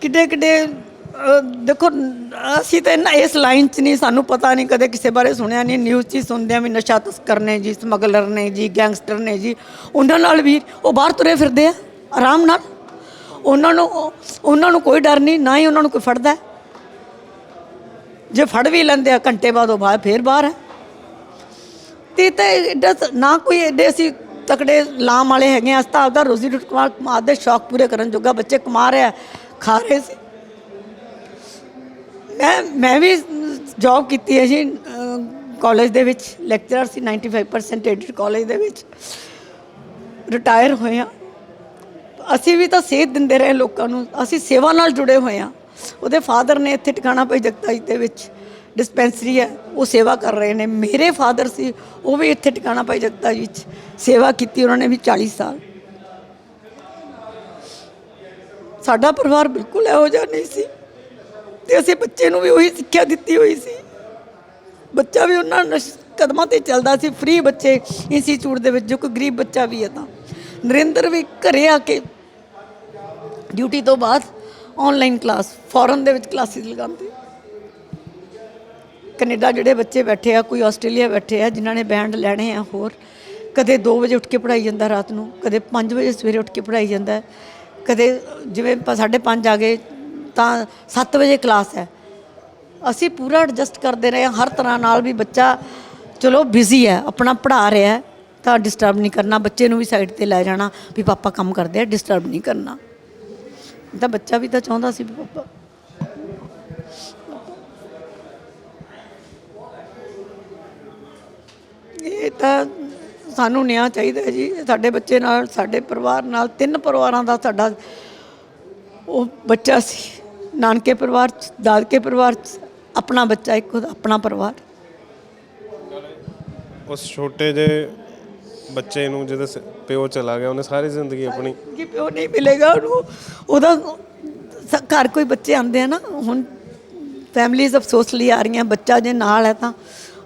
ਕਿਤੇ ਕਿਤੇ ਦੇਖੋ ਅਸੀਂ ਤਾਂ ਇਹਨਾਂ- ਇਸ ਲਾਈਨ 'ਚ ਨਹੀਂ ਸਾਨੂੰ ਪਤਾ ਨਹੀਂ ਕਦੇ ਕਿਸੇ ਬਾਰੇ ਸੁਣਿਆ ਨਹੀਂ ਨਿਊਜ਼ 'ਚ ਹੀ ਸੁਣਦੇ ਆ ਵੀ ਨਸ਼ਾ ਤਸਕਰ ਨੇ ਜੀ ਸਮਗਲਰ ਨੇ ਜੀ ਗੈਂਗਸਟਰ ਨੇ ਜੀ। ਉਹਨਾਂ ਨਾਲ ਵੀ ਉਹ ਬਾਹਰ ਤੁਰੇ ਫਿਰਦੇ ਆ ਆਰਾਮ ਨਾਲ। ਉਹਨਾਂ ਨੂੰ ਉਹਨਾਂ ਨੂੰ ਕੋਈ ਡਰ ਨਹੀਂ ਨਾ ਹੀ ਉਹਨਾਂ ਨੂੰ ਕੋਈ ਫੜਦਾ। ਜੇ ਫੜ ਵੀ ਲੈਂਦੇ ਆ ਘੰਟੇ ਬਾਅਦ ਉਹ ਬਾਹਰ ਫੇਰ ਬਾਹਰ ਹੈ। ਤੇ ਤਾਂ ਨਾ ਕੋਈ ਐਡੇ ਅਸੀਂ ਤਕੜੇ ਲਾਮ ਵਾਲੇ ਹੈਗੇ ਆ, ਅਸੀਂ ਤਾਂ ਆਪਦਾ ਰੋਜ਼ੀ ਰੋਟੀ ਕਮਾ ਆਪਦੇ ਸ਼ੌਕ ਪੂਰੇ ਕਰਨ ਜੋਗਾ ਬੱਚੇ ਕਮਾ ਰਿਹਾ ਖਾ ਰਹੇ ਸੀ। ਮੈਂ ਮੈਂ ਵੀ ਜੌਬ ਕੀਤੀ ਹੈ ਜੀ ਕਾਲਜ ਦੇ ਵਿੱਚ ਲੈਕਚਰਰ ਸੀ 95% ਐਡਿਟ ਕਾਲਜ ਦੇ ਵਿੱਚ। ਰਿਟਾਇਰ ਹੋਏ ਆ। ਅਸੀਂ ਵੀ ਤਾਂ ਸੇਧ ਦਿੰਦੇ ਰਹੇ ਲੋਕਾਂ ਨੂੰ, ਅਸੀਂ ਸੇਵਾ ਨਾਲ ਜੁੜੇ ਹੋਏ ਆ। ਉਹਦੇ ਫਾਦਰ ਨੇ ਇੱਥੇ ਟਿਕਾਣਾ ਪਈ ਜਗਤਾਈ ਦੇ ਵਿੱਚ। ਡਿਸਪੈਂਸਰੀ ਹੈ, ਉਹ ਸੇਵਾ ਕਰ ਰਹੇ ਨੇ। ਮੇਰੇ ਫਾਦਰ ਸੀ, ਉਹ ਵੀ ਇੱਥੇ ਟਿਕਾਣਾ ਪਈ ਜੀ ਵਿੱਚ। ਸੇਵਾ ਕੀਤੀ ਉਹਨਾਂ ਨੇ ਵੀ 40 ਸਾਲ। ਸਾਡਾ ਪਰਿਵਾਰ ਬਿਲਕੁਲ ਇਹੋ ਜਿਹਾ ਨਹੀਂ ਸੀ। ਤੇ ਅਸੀਂ ਬੱਚੇ ਨੂੰ ਵੀ ਉਹੀ ਸਿੱਖਿਆ ਦਿੱਤੀ ਹੋਈ ਸੀ। ਬੱਚਾ ਵੀ ਉਹਨਾਂ ਨਸ਼- ਕਦਮਾਂ ਤੇ ਚੱਲਦਾ ਸੀ। ਫ੍ਰੀ ਬੱਚੇ ਇੰਸਟੀਚਿਊਟ ਦੇ ਵਿੱਚ, ਜੋ ਕੋਈ ਗਰੀਬ ਬੱਚਾ ਵੀ ਹੈ ਤਾਂ। ਨਰਿੰਦਰ ਵੀ ਘਰੇ ਆ ਕੇ ਡਿਊਟੀ ਤੋਂ ਬਾਅਦ ਆਨਲਾਈਨ ਕਲਾਸ ਫੋਰਨ ਦੇ ਵਿੱਚ ਕਲਾਸਿਸ ਲਗਾਉਂਦੇ। ਕੈਨੇਡਾ ਜਿਹੜੇ ਬੱਚੇ ਬੈਠੇ ਆ, ਕੋਈ ਆਸਟ੍ਰੇਲੀਆ ਬੈਠੇ ਆ, ਜਿਨ੍ਹਾਂ ਨੇ ਬੈਂਡ ਲੈਣੇ ਆ ਹੋਰ, ਕਦੇ 2 ਵਜੇ ਉੱਠ ਕੇ ਪੜਾਈ ਜਾਂਦਾ ਰਾਤ ਨੂੰ, ਕਦੇ 5 ਵਜੇ ਸਵੇਰੇ ਉੱਠ ਕੇ ਪੜਾਈ ਜਾਂਦਾ, ਕਦੇ ਜਿਵੇਂ 5:30 ਆ ਗਏ, ਤਾਂ 7 ਵਜੇ ਕਲਾਸ ਹੈ। ਅਸੀਂ ਪੂਰਾ ਐਡਜਸਟ ਕਰਦੇ ਰਹੇ ਹਾਂ, ਹਰ ਤਰ੍ਹਾਂ ਨਾਲ ਵੀ ਬੱਚਾ ਚਲੋ ਬਿਜ਼ੀ ਹੈ, ਆਪਣਾ ਪੜ੍ਹਾ ਰਿਹਾ ਤਾਂ ਡਿਸਟਰਬ ਨਹੀਂ ਕਰਨਾ, ਬੱਚੇ ਨੂੰ ਵੀ ਸਾਈਡ ਤੇ ਲੈ ਜਾਣਾ ਵੀ ਪਾਪਾ ਕੰਮ ਕਰਦੇ ਆ ਡਿਸਟਰਬ ਨਹੀਂ ਕਰਨਾ। ਤਾਂ ਬੱਚਾ ਵੀ ਤਾਂ ਚਾਹੁੰਦਾ ਸੀ ਵੀ ਪਾਪਾ ਇਹ ਤਾਂ ਸਾਨੂੰ ਨਿਆਂ ਚਾਹੀਦਾ ਹੈ ਜੀ। ਸਾਡੇ ਬੱਚੇ ਨਾਲ ਸਾਡੇ ਪਰਿਵਾਰ ਨਾਲ ਤਿੰਨ ਪਰਿਵਾਰਾਂ ਦਾ ਸਾਡਾ ਉਹ ਬੱਚਾ ਸੀ। ਨਾਨਕੇ ਪਰਿਵਾਰ ਚ ਦਾਦਕੇ ਪਰਿਵਾਰ ਚ ਆਪਣਾ ਬੱਚਾ ਇੱਕ ਉਹਦਾ ਆਪਣਾ ਪਰਿਵਾਰ। ਉਸ ਛੋਟੇ ਜਿਹੇ ਬੱਚੇ ਨੂੰ ਜਦੋਂ ਸ- ਪਿਓ ਚਲਾ ਗਿਆ ਉਹਨੇ ਸਾਰੀ ਜ਼ਿੰਦਗੀ ਆਪਣੀ ਕਿ ਪਿਓ ਨਹੀਂ ਮਿਲੇਗਾ ਉਹਨੂੰ। ਉਹਦਾ ਸ- ਘਰ ਕੋਈ ਬੱਚੇ ਆਉਂਦੇ ਆ ਨਾ ਹੁਣ ਫੈਮਲੀਜ਼ ਅਫਸੋਸ ਲਈ ਆ ਰਹੀਆਂ ਬੱਚਾ ਜੇ ਨਾਲ ਹੈ ਤਾਂ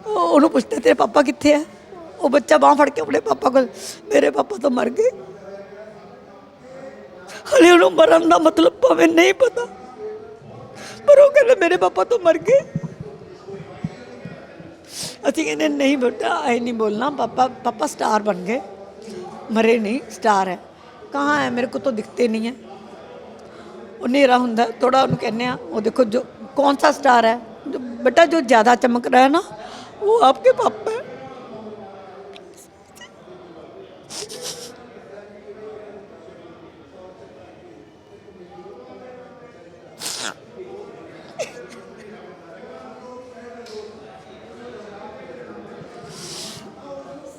ਉਹਨੂੰ ਪੁੱਛਦੇ, ਤੇਰੇ ਪਾਪਾ ਕਿੱਥੇ ਆ? ਉਹ ਬੱਚਾ ਬਾਹ ਫੜ ਕੇ ਆਪਣੇ ਪਾਪਾ ਕੋਲ, ਮੇਰੇ ਪਾਪਾ ਤਾਂ ਮਰ ਗਏ। ਹਲੇ ਉਹਨੂੰ ਮਰਨ ਦਾ ਮਤਲਬ ਭਾਵੇਂ ਨਹੀਂ ਪਤਾ, ਪਰ ਉਹ ਕਹਿੰਦਾ, ਮੇਰੇ ਪਾਪਾ ਤਾਂ ਮਰ ਗਏ। ਅਸੀਂ ਕਹਿੰਦੇ, ਨਹੀਂ ਬੇਟਾ, ਐ ਨਹੀਂ ਬੋਲਣਾ। ਪਾਪਾ ਪਾਪਾ ਸਟਾਰ ਬਣ ਗਏ। ਮਰੇ ਨਹੀਂ, ਸਟਾਰ ਹੈ। ਕਹਾਂ ਹੈ? ਮੇਰੇ ਕੋ ਤਾਂ ਦਿਖਤੇ ਨਹੀਂ ਹੈ। ਉਹ ਨੇਰਾ ਹੁੰਦਾ ਥੋੜਾ ਉਹਨੂੰ ਕਹਿੰਦੇ ਆ, ਉਹ ਦੇਖੋ ਜੋ, ਕੌਣ ਸਾ ਸਟਾਰ ਹੈ? ਬੇਟਾ, ਜੋ ਜ਼ਿਆਦਾ ਚਮਕ ਰਿਹਾ ਨਾ वो आपके पापा है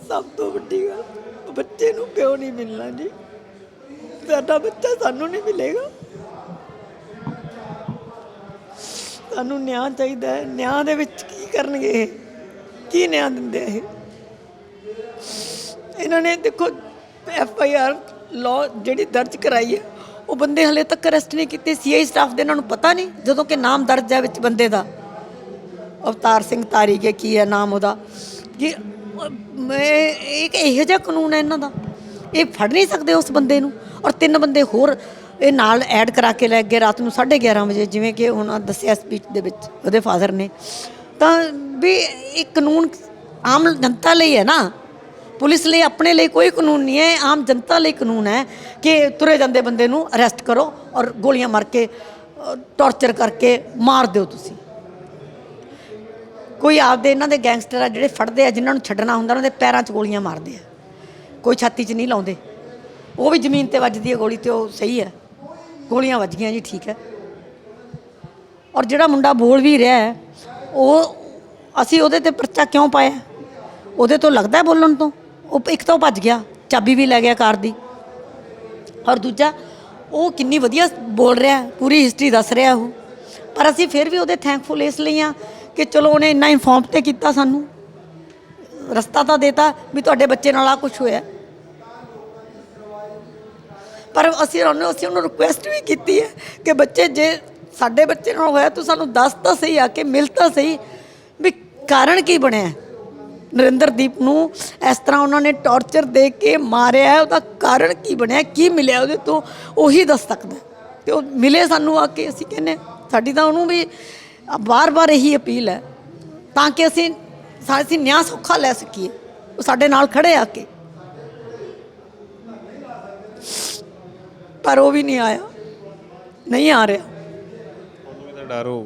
ਸਭ ਤੋਂ ਵੱਡੀ ਗੱਲ ਬੱਚੇ ਨੂੰ ਪਿਓ ਨਹੀਂ ਮਿਲਣਾ ਜੀ ਸਾਡਾ ਬੱਚਾ ਸਾਨੂੰ ਨਹੀਂ ਮਿਲੇਗਾ ਸਾਨੂੰ ਨਿਆਂ ਚਾਹੀਦਾ ਹੈ ਨਿਆਂ ਦੇ ਵਿੱਚ ਕੀ ਕਰਨਗੇ ਇਹ ਕੀ ਨਿਆਂ ਦਿੰਦੇ ਇਹ? ਇਹਨਾਂ ਨੇ ਦੇਖੋ, ਐਫ ਆਈ ਆਰ ਲਾਅ ਜਿਹੜੀ ਦਰਜ ਕਰਾਈ ਹੈ, ਉਹ ਬੰਦੇ ਹਲੇ ਤੱਕ ਅਰੈਸਟ ਨਹੀਂ ਕੀਤੇ ਸੀਆਈ ਸਟਾਫ ਦੇ ਇਹਨਾਂ ਨੂੰ ਪਤਾ ਨਹੀਂ, ਜਦੋਂ ਕਿ ਨਾਮ ਦਰਜ ਹੈ ਵਿੱਚ ਬੰਦੇ ਦਾ। ਅਵਤਾਰ ਸਿੰਘ ਤਾਰੀ ਕੇ ਕੀ ਹੈ ਨਾਮ ਉਹਦਾ। ਕਿ ਮੈਂ ਇੱਕ ਇਹੋ ਜਿਹਾ ਕਾਨੂੰਨ ਹੈ ਇਹਨਾਂ ਦਾ? ਇਹ ਫੜ ਨਹੀਂ ਸਕਦੇ ਉਸ ਬੰਦੇ ਨੂੰ? ਔਰ ਤਿੰਨ ਬੰਦੇ ਹੋਰ ਇਹ ਨਾਲ ਐਡ ਕਰਾ ਕੇ ਲੈ ਗਏ ਰਾਤ ਨੂੰ 11:30 ਵਜੇ, ਜਿਵੇਂ ਕਿ ਉਹਨਾਂ ਦੱਸਿਆ ਸਪੀਚ ਦੇ ਵਿੱਚ, ਉਹਦੇ ਫਾਦਰ ਨੇ। ਤਾਂ ਵੀ ਇਹ ਕਾਨੂੰਨ ਆਮ ਜਨਤਾ ਲਈ ਹੈ ਨਾ। ਪੁਲਿਸ ਲਈ ਆਪਣੇ ਲਈ ਕੋਈ ਕਾਨੂੰਨ ਨਹੀਂ ਹੈ। ਆਮ ਜਨਤਾ ਲਈ ਕਾਨੂੰਨ ਹੈ ਕਿ ਤੁਰੇ ਜਾਂਦੇ ਬੰਦੇ ਨੂੰ ਅਰੈਸਟ ਕਰੋ ਔਰ ਗੋਲੀਆਂ ਮਾਰ ਕੇ, ਟੌਰਚਰ ਕਰਕੇ ਮਾਰ ਦਿਓ ਤੁਸੀਂ। ਕੋਈ ਆਪਦੇ ਇਹਨਾਂ ਦੇ ਗੈਂਗਸਟਰ ਆ ਜਿਹੜੇ ਫੜਦੇ ਆ, ਜਿਨ੍ਹਾਂ ਨੂੰ ਛੱਡਣਾ ਹੁੰਦਾ, ਉਹਨਾਂ ਦੇ ਪੈਰਾਂ 'ਚ ਗੋਲੀਆਂ ਮਾਰਦੇ ਆ। ਕੋਈ ਛਾਤੀ 'ਚ ਨਹੀਂ ਲਾਉਂਦੇ। ਉਹ ਵੀ ਜ਼ਮੀਨ ਤੇ ਵੱਜਦੀ ਹੈ, ਗੋਲੀ ਤੇ ਉਹ ਸਹੀ ਹੈ। ਗੋਲੀਆਂ ਵੱਜ ਗਈਆਂ ਜੀ, ਠੀਕ ਹੈ। ਔਰ ਜਿਹੜਾ ਮੁੰਡਾ ਬੋਲ ਵੀ ਰਿਹਾ ਹੈ ਉਹ ਅਸੀਂ ਉਹਦੇ ਤੇ ਪਰਚਾ ਕਿਉਂ ਪਾਇਆ? ਉਹਦੇ ਤੋਂ ਲੱਗਦਾ ਬੋਲਣ ਤੋਂ? ਉਹ ਇੱਕ ਤਾਂ ਉਹ ਭੱਜ ਗਿਆ, ਚਾਬੀ ਵੀ ਲੈ ਗਿਆ ਕਾਰ ਦੀ। ਔਰ ਦੂਜਾ, ਉਹ ਕਿੰਨੀ ਵਧੀਆ ਬੋਲ ਰਿਹਾ, ਪੂਰੀ ਹਿਸਟਰੀ ਦੱਸ ਰਿਹਾ ਉਹ। ਪਰ ਅਸੀਂ ਫਿਰ ਵੀ ਉਹਦੇ ਥੈਂਕਫੁਲ ਇਸ ਲਈ ਆ ਕਿ ਚਲੋ ਉਹਨੇ ਇੰਨਾ ਇਨਫੋਰਮ ਤੇ ਕੀਤਾ ਸਾਨੂੰ। ਰਸਤਾ ਤਾਂ ਦੇਤਾ ਵੀ ਤੁਹਾਡੇ ਬੱਚੇ ਨਾਲ ਆ ਕੁਝ ਹੋਇਆ। ਪਰ ਅਸੀਂ ਉਹਨੂੰ ਅਸੀਂ ਉਹਨੂੰ ਰਿਕੁਐਸਟ ਵੀ ਕੀਤੀ ਹੈ ਕਿ ਬੱਚੇ ਜੇ ਸਾਡੇ ਬੱਚੇ ਨਾਲ ਹੋਇਆ ਤੂੰ ਸਾਨੂੰ ਦੱਸ ਤਾਂ ਸਹੀ ਆ ਕੇ ਮਿਲ ਤਾਂ ਸਹੀ। ਵੀ ਕਾਰਨ ਕੀ ਬਣਿਆ ਨਰਿੰਦਰਦੀਪ ਨੂੰ ਇਸ ਤਰ੍ਹਾਂ ਉਹਨਾਂ ਨੇ ਟੌਰਚਰ ਦੇ ਕੇ ਮਾਰਿਆ ਉਹਦਾ ਕਾਰਨ ਕੀ ਬਣਿਆ, ਕੀ ਮਿਲਿਆ ਉਹਦੇ ਤੋਂ, ਉਹੀ ਦੱਸ ਸਕਦਾ ਹੈ। ਤੇ ਉਹ ਮਿਲੇ ਸਾਨੂੰ ਆ ਕੇ, ਅਸੀਂ ਕਹਿੰਨੇ ਸਾਡੀ ਤਾਂ ਉਹਨੂੰ ਵੀ ਬਾਰ-ਬਾਰ ਇਹੀ ਅਪੀਲ ਹੈ, ਤਾਂ ਕਿ ਅਸੀਂ, ਸਾ- ਅਸੀਂ ਨਿਆਂ ਸੌਖਾ ਲੈ ਸਕੀਏ, ਉਹ ਸਾਡੇ ਨਾਲ ਖੜੇ ਆ ਕੇ। ਪਰ ਉਹ ਵੀ ਨਹੀਂ ਆਇਆ, ਨਹੀਂ ਆ ਰਿਹਾ। ਉਹਨੂੰ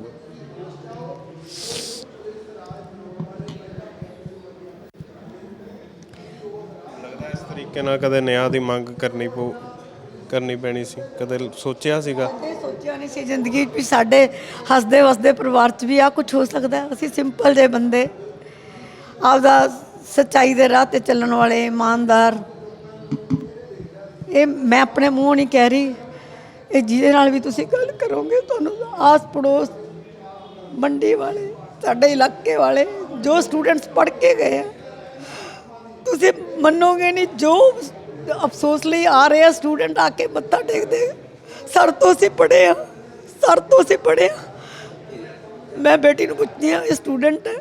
ਹੋਊਗਾ ਲੱਗਦਾ ਇਸ ਤਰੀਕੇ ਨਾਲ ਕਦੇ ਨਿਆਂ ਦੀ ਮੰਗ ਕਰਨੀ ਪਊ, ਕਰਨੀ ਪੈਣੀ ਸੀ। ਕਦੇ ਸੋਚਿਆ ਸੀਗਾ? ਇਹ ਸੋਚਿਆ ਨਹੀਂ ਸੀ ਜ਼ਿੰਦਗੀ 'ਚ ਸਾਡੇ ਹੱਸਦੇ ਵਸਦੇ ਪਰਿਵਾਰ 'ਚ ਵੀ ਆ ਕੁਝ ਹੋ ਸਕਦਾ ਅਸੀਂ ਸਿੰਪਲ ਜੇ ਬੰਦੇ, ਆਪਦਾ ਸੱਚਾਈ ਦੇ ਰਾਹ ਤੇ ਚੱਲਣ ਵਾਲੇ, ਇਮਾਨਦਾਰ। ਇਹ ਮੈਂ ਆਪਣੇ ਮੂੰਹੋਂ ਨਹੀਂ ਕਹਿ ਰਹੀ। ਇਹ ਜਿਹਦੇ ਨਾਲ ਵੀ ਤੁਸੀਂ ਗੱਲ ਕਰੋਗੇ, ਤੁਹਾਨੂੰ ਆਸ ਪੜੋਸ ਮੰਡੀ ਵਾਲੇ, ਸਾਡੇ ਇਲਾਕੇ ਵਾਲੇ, ਜੋ ਸਟੂਡੈਂਟਸ ਪੜ੍ਹ ਕੇ ਗਏ ਆ, ਤੁਸੀਂ ਮੰਨੋਗੇ ਨਹੀਂ, ਜੋ ਅਫਸੋਸ ਲਈ ਆ ਰਹੇ ਆ ਸਟੂਡੈਂਟ ਆ ਕੇ ਮੱਥਾ ਟੇਕਦੇ ਸਰ ਤੋਂ ਅਸੀਂ ਪੜ੍ਹੇ ਆ, ਸਰ ਤੋਂ ਅਸੀਂ ਪੜ੍ਹੇ ਆ। ਮੈਂ ਬੇਟੀ ਨੂੰ ਪੁੱਛਦੀ ਆ ਇਹ ਸਟੂਡੈਂਟ ਹੈ?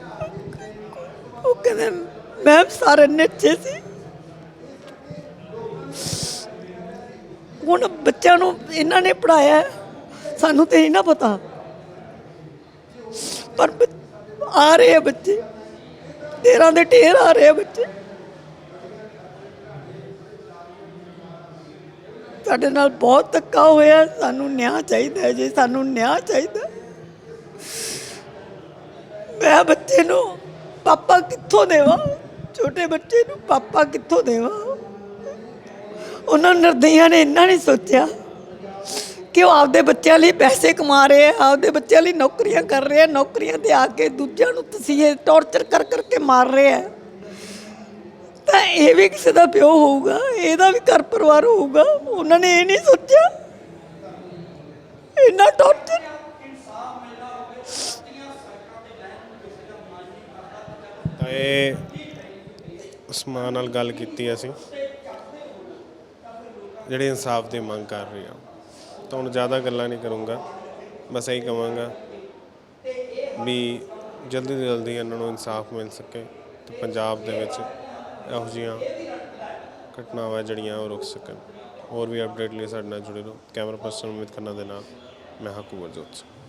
ਉਹ ਕਹਿੰਦੇ ਮੈਮ ਸਰ ਇੰਨੇ ਅੱਛੇ ਸੀ। ਹੁਣ ਬੱਚਿਆਂ ਨੂੰ ਇਹਨਾਂ ਨੇ ਪੜਾਇਆ ਸਾਨੂੰ ਤੇ ਨਹੀਂ ਨਾ ਪਤਾ। ਪਰ ਆ ਰਹੇ ਆ ਬੱਚੇ। ਤੇਰਾਂ ਦੇ ਢੇਰ ਆ ਰਹੇ ਆ ਬੱਚੇ। ਸਾਡੇ ਨਾਲ ਬਹੁਤ ਧੱਕਾ ਹੋਇਆ, ਸਾਨੂੰ ਨਿਆਂ ਚਾਹੀਦਾ ਹੈ ਜੀ, ਸਾਨੂੰ ਨਿਆਂ ਚਾਹੀਦਾ। ਮੈਂ ਬੱਚੇ ਨੂੰ ਪਾਪਾ ਕਿੱਥੋਂ ਦੇਵਾਂ? ਛੋਟੇ ਬੱਚੇ ਨੂੰ ਪਾਪਾ ਕਿੱਥੋਂ ਦੇਵਾਂ? ਉਹਨਾਂ ਨਿਰਦਈਆਂ ਨੇ ਇੰਨਾ ਨਹੀਂ ਸੋਚਿਆ ਕਿ ਉਹ ਆਪਦੇ ਬੱਚਿਆਂ ਲਈ ਪੈਸੇ ਕਮਾ ਰਹੇ ਆ, ਆਪਦੇ ਬੱਚਿਆਂ ਲਈ ਨੌਕਰੀਆਂ ਕਰ ਰਹੇ ਆ, ਨੌਕਰੀਆਂ ਤੇ ਆ ਕੇ ਦੂਜਿਆਂ ਨੂੰ ਤਸੀਹੇ, ਟੌਰਚਰ ਕਰ ਕਰਕੇ ਮਾਰ ਰਹੇ ਆ। ਤਾਂ ਇਹ ਵੀ ਕਿਸੇ ਦਾ ਪਿਓ ਹੋਊਗਾ, ਇਹਦਾ ਵੀ ਘਰ ਪਰਿਵਾਰ ਹੋਊਗਾ, ਉਹਨਾਂ ਨੇ ਇਹ ਨਹੀਂ ਸੋਚਿਆ। ਇੰਨਾ ਟੌਰਚਰ। ਤਾਂ ਇਹ ਉਸ ਨਾਲ ਗੱਲ ਕੀਤੀ ਅਸੀਂ। ਜਿਹੜੇ ਇਨਸਾਫ ਦੀ ਮੰਗ ਕਰ ਰਹੇ ਆ ਤਾਂ ਹੁਣ ਜ਼ਿਆਦਾ ਗੱਲਾਂ ਨਹੀਂ ਕਰੂੰਗਾ। ਬਸ ਇਹੀ ਕਹਾਂਗਾ ਵੀ ਜਲਦੀ ਤੋਂ ਜਲਦੀ ਇਹਨਾਂ ਨੂੰ ਇਨਸਾਫ ਮਿਲ ਸਕੇ ਤੇ ਪੰਜਾਬ ਦੇ ਵਿੱਚ ਇਹੋ ਜਿਹੀਆਂ ਘਟਨਾਵਾਂ ਜਿਹੜੀਆਂ ਉਹ ਰੁਕ ਸਕਣ। ਹੋਰ ਵੀ ਅਪਡੇਟ ਲਈ ਸਾਡੇ ਨਾਲ ਜੁੜੇ ਰਹੋ। ਕੈਮਰਾ ਪਰਸਨ ਅਮਿਤ ਖੰਨਾ ਦੇ ਨਾਲ, ਮੈਂ ਹਕੂ ਜੋਤ ਸਿੰਘ।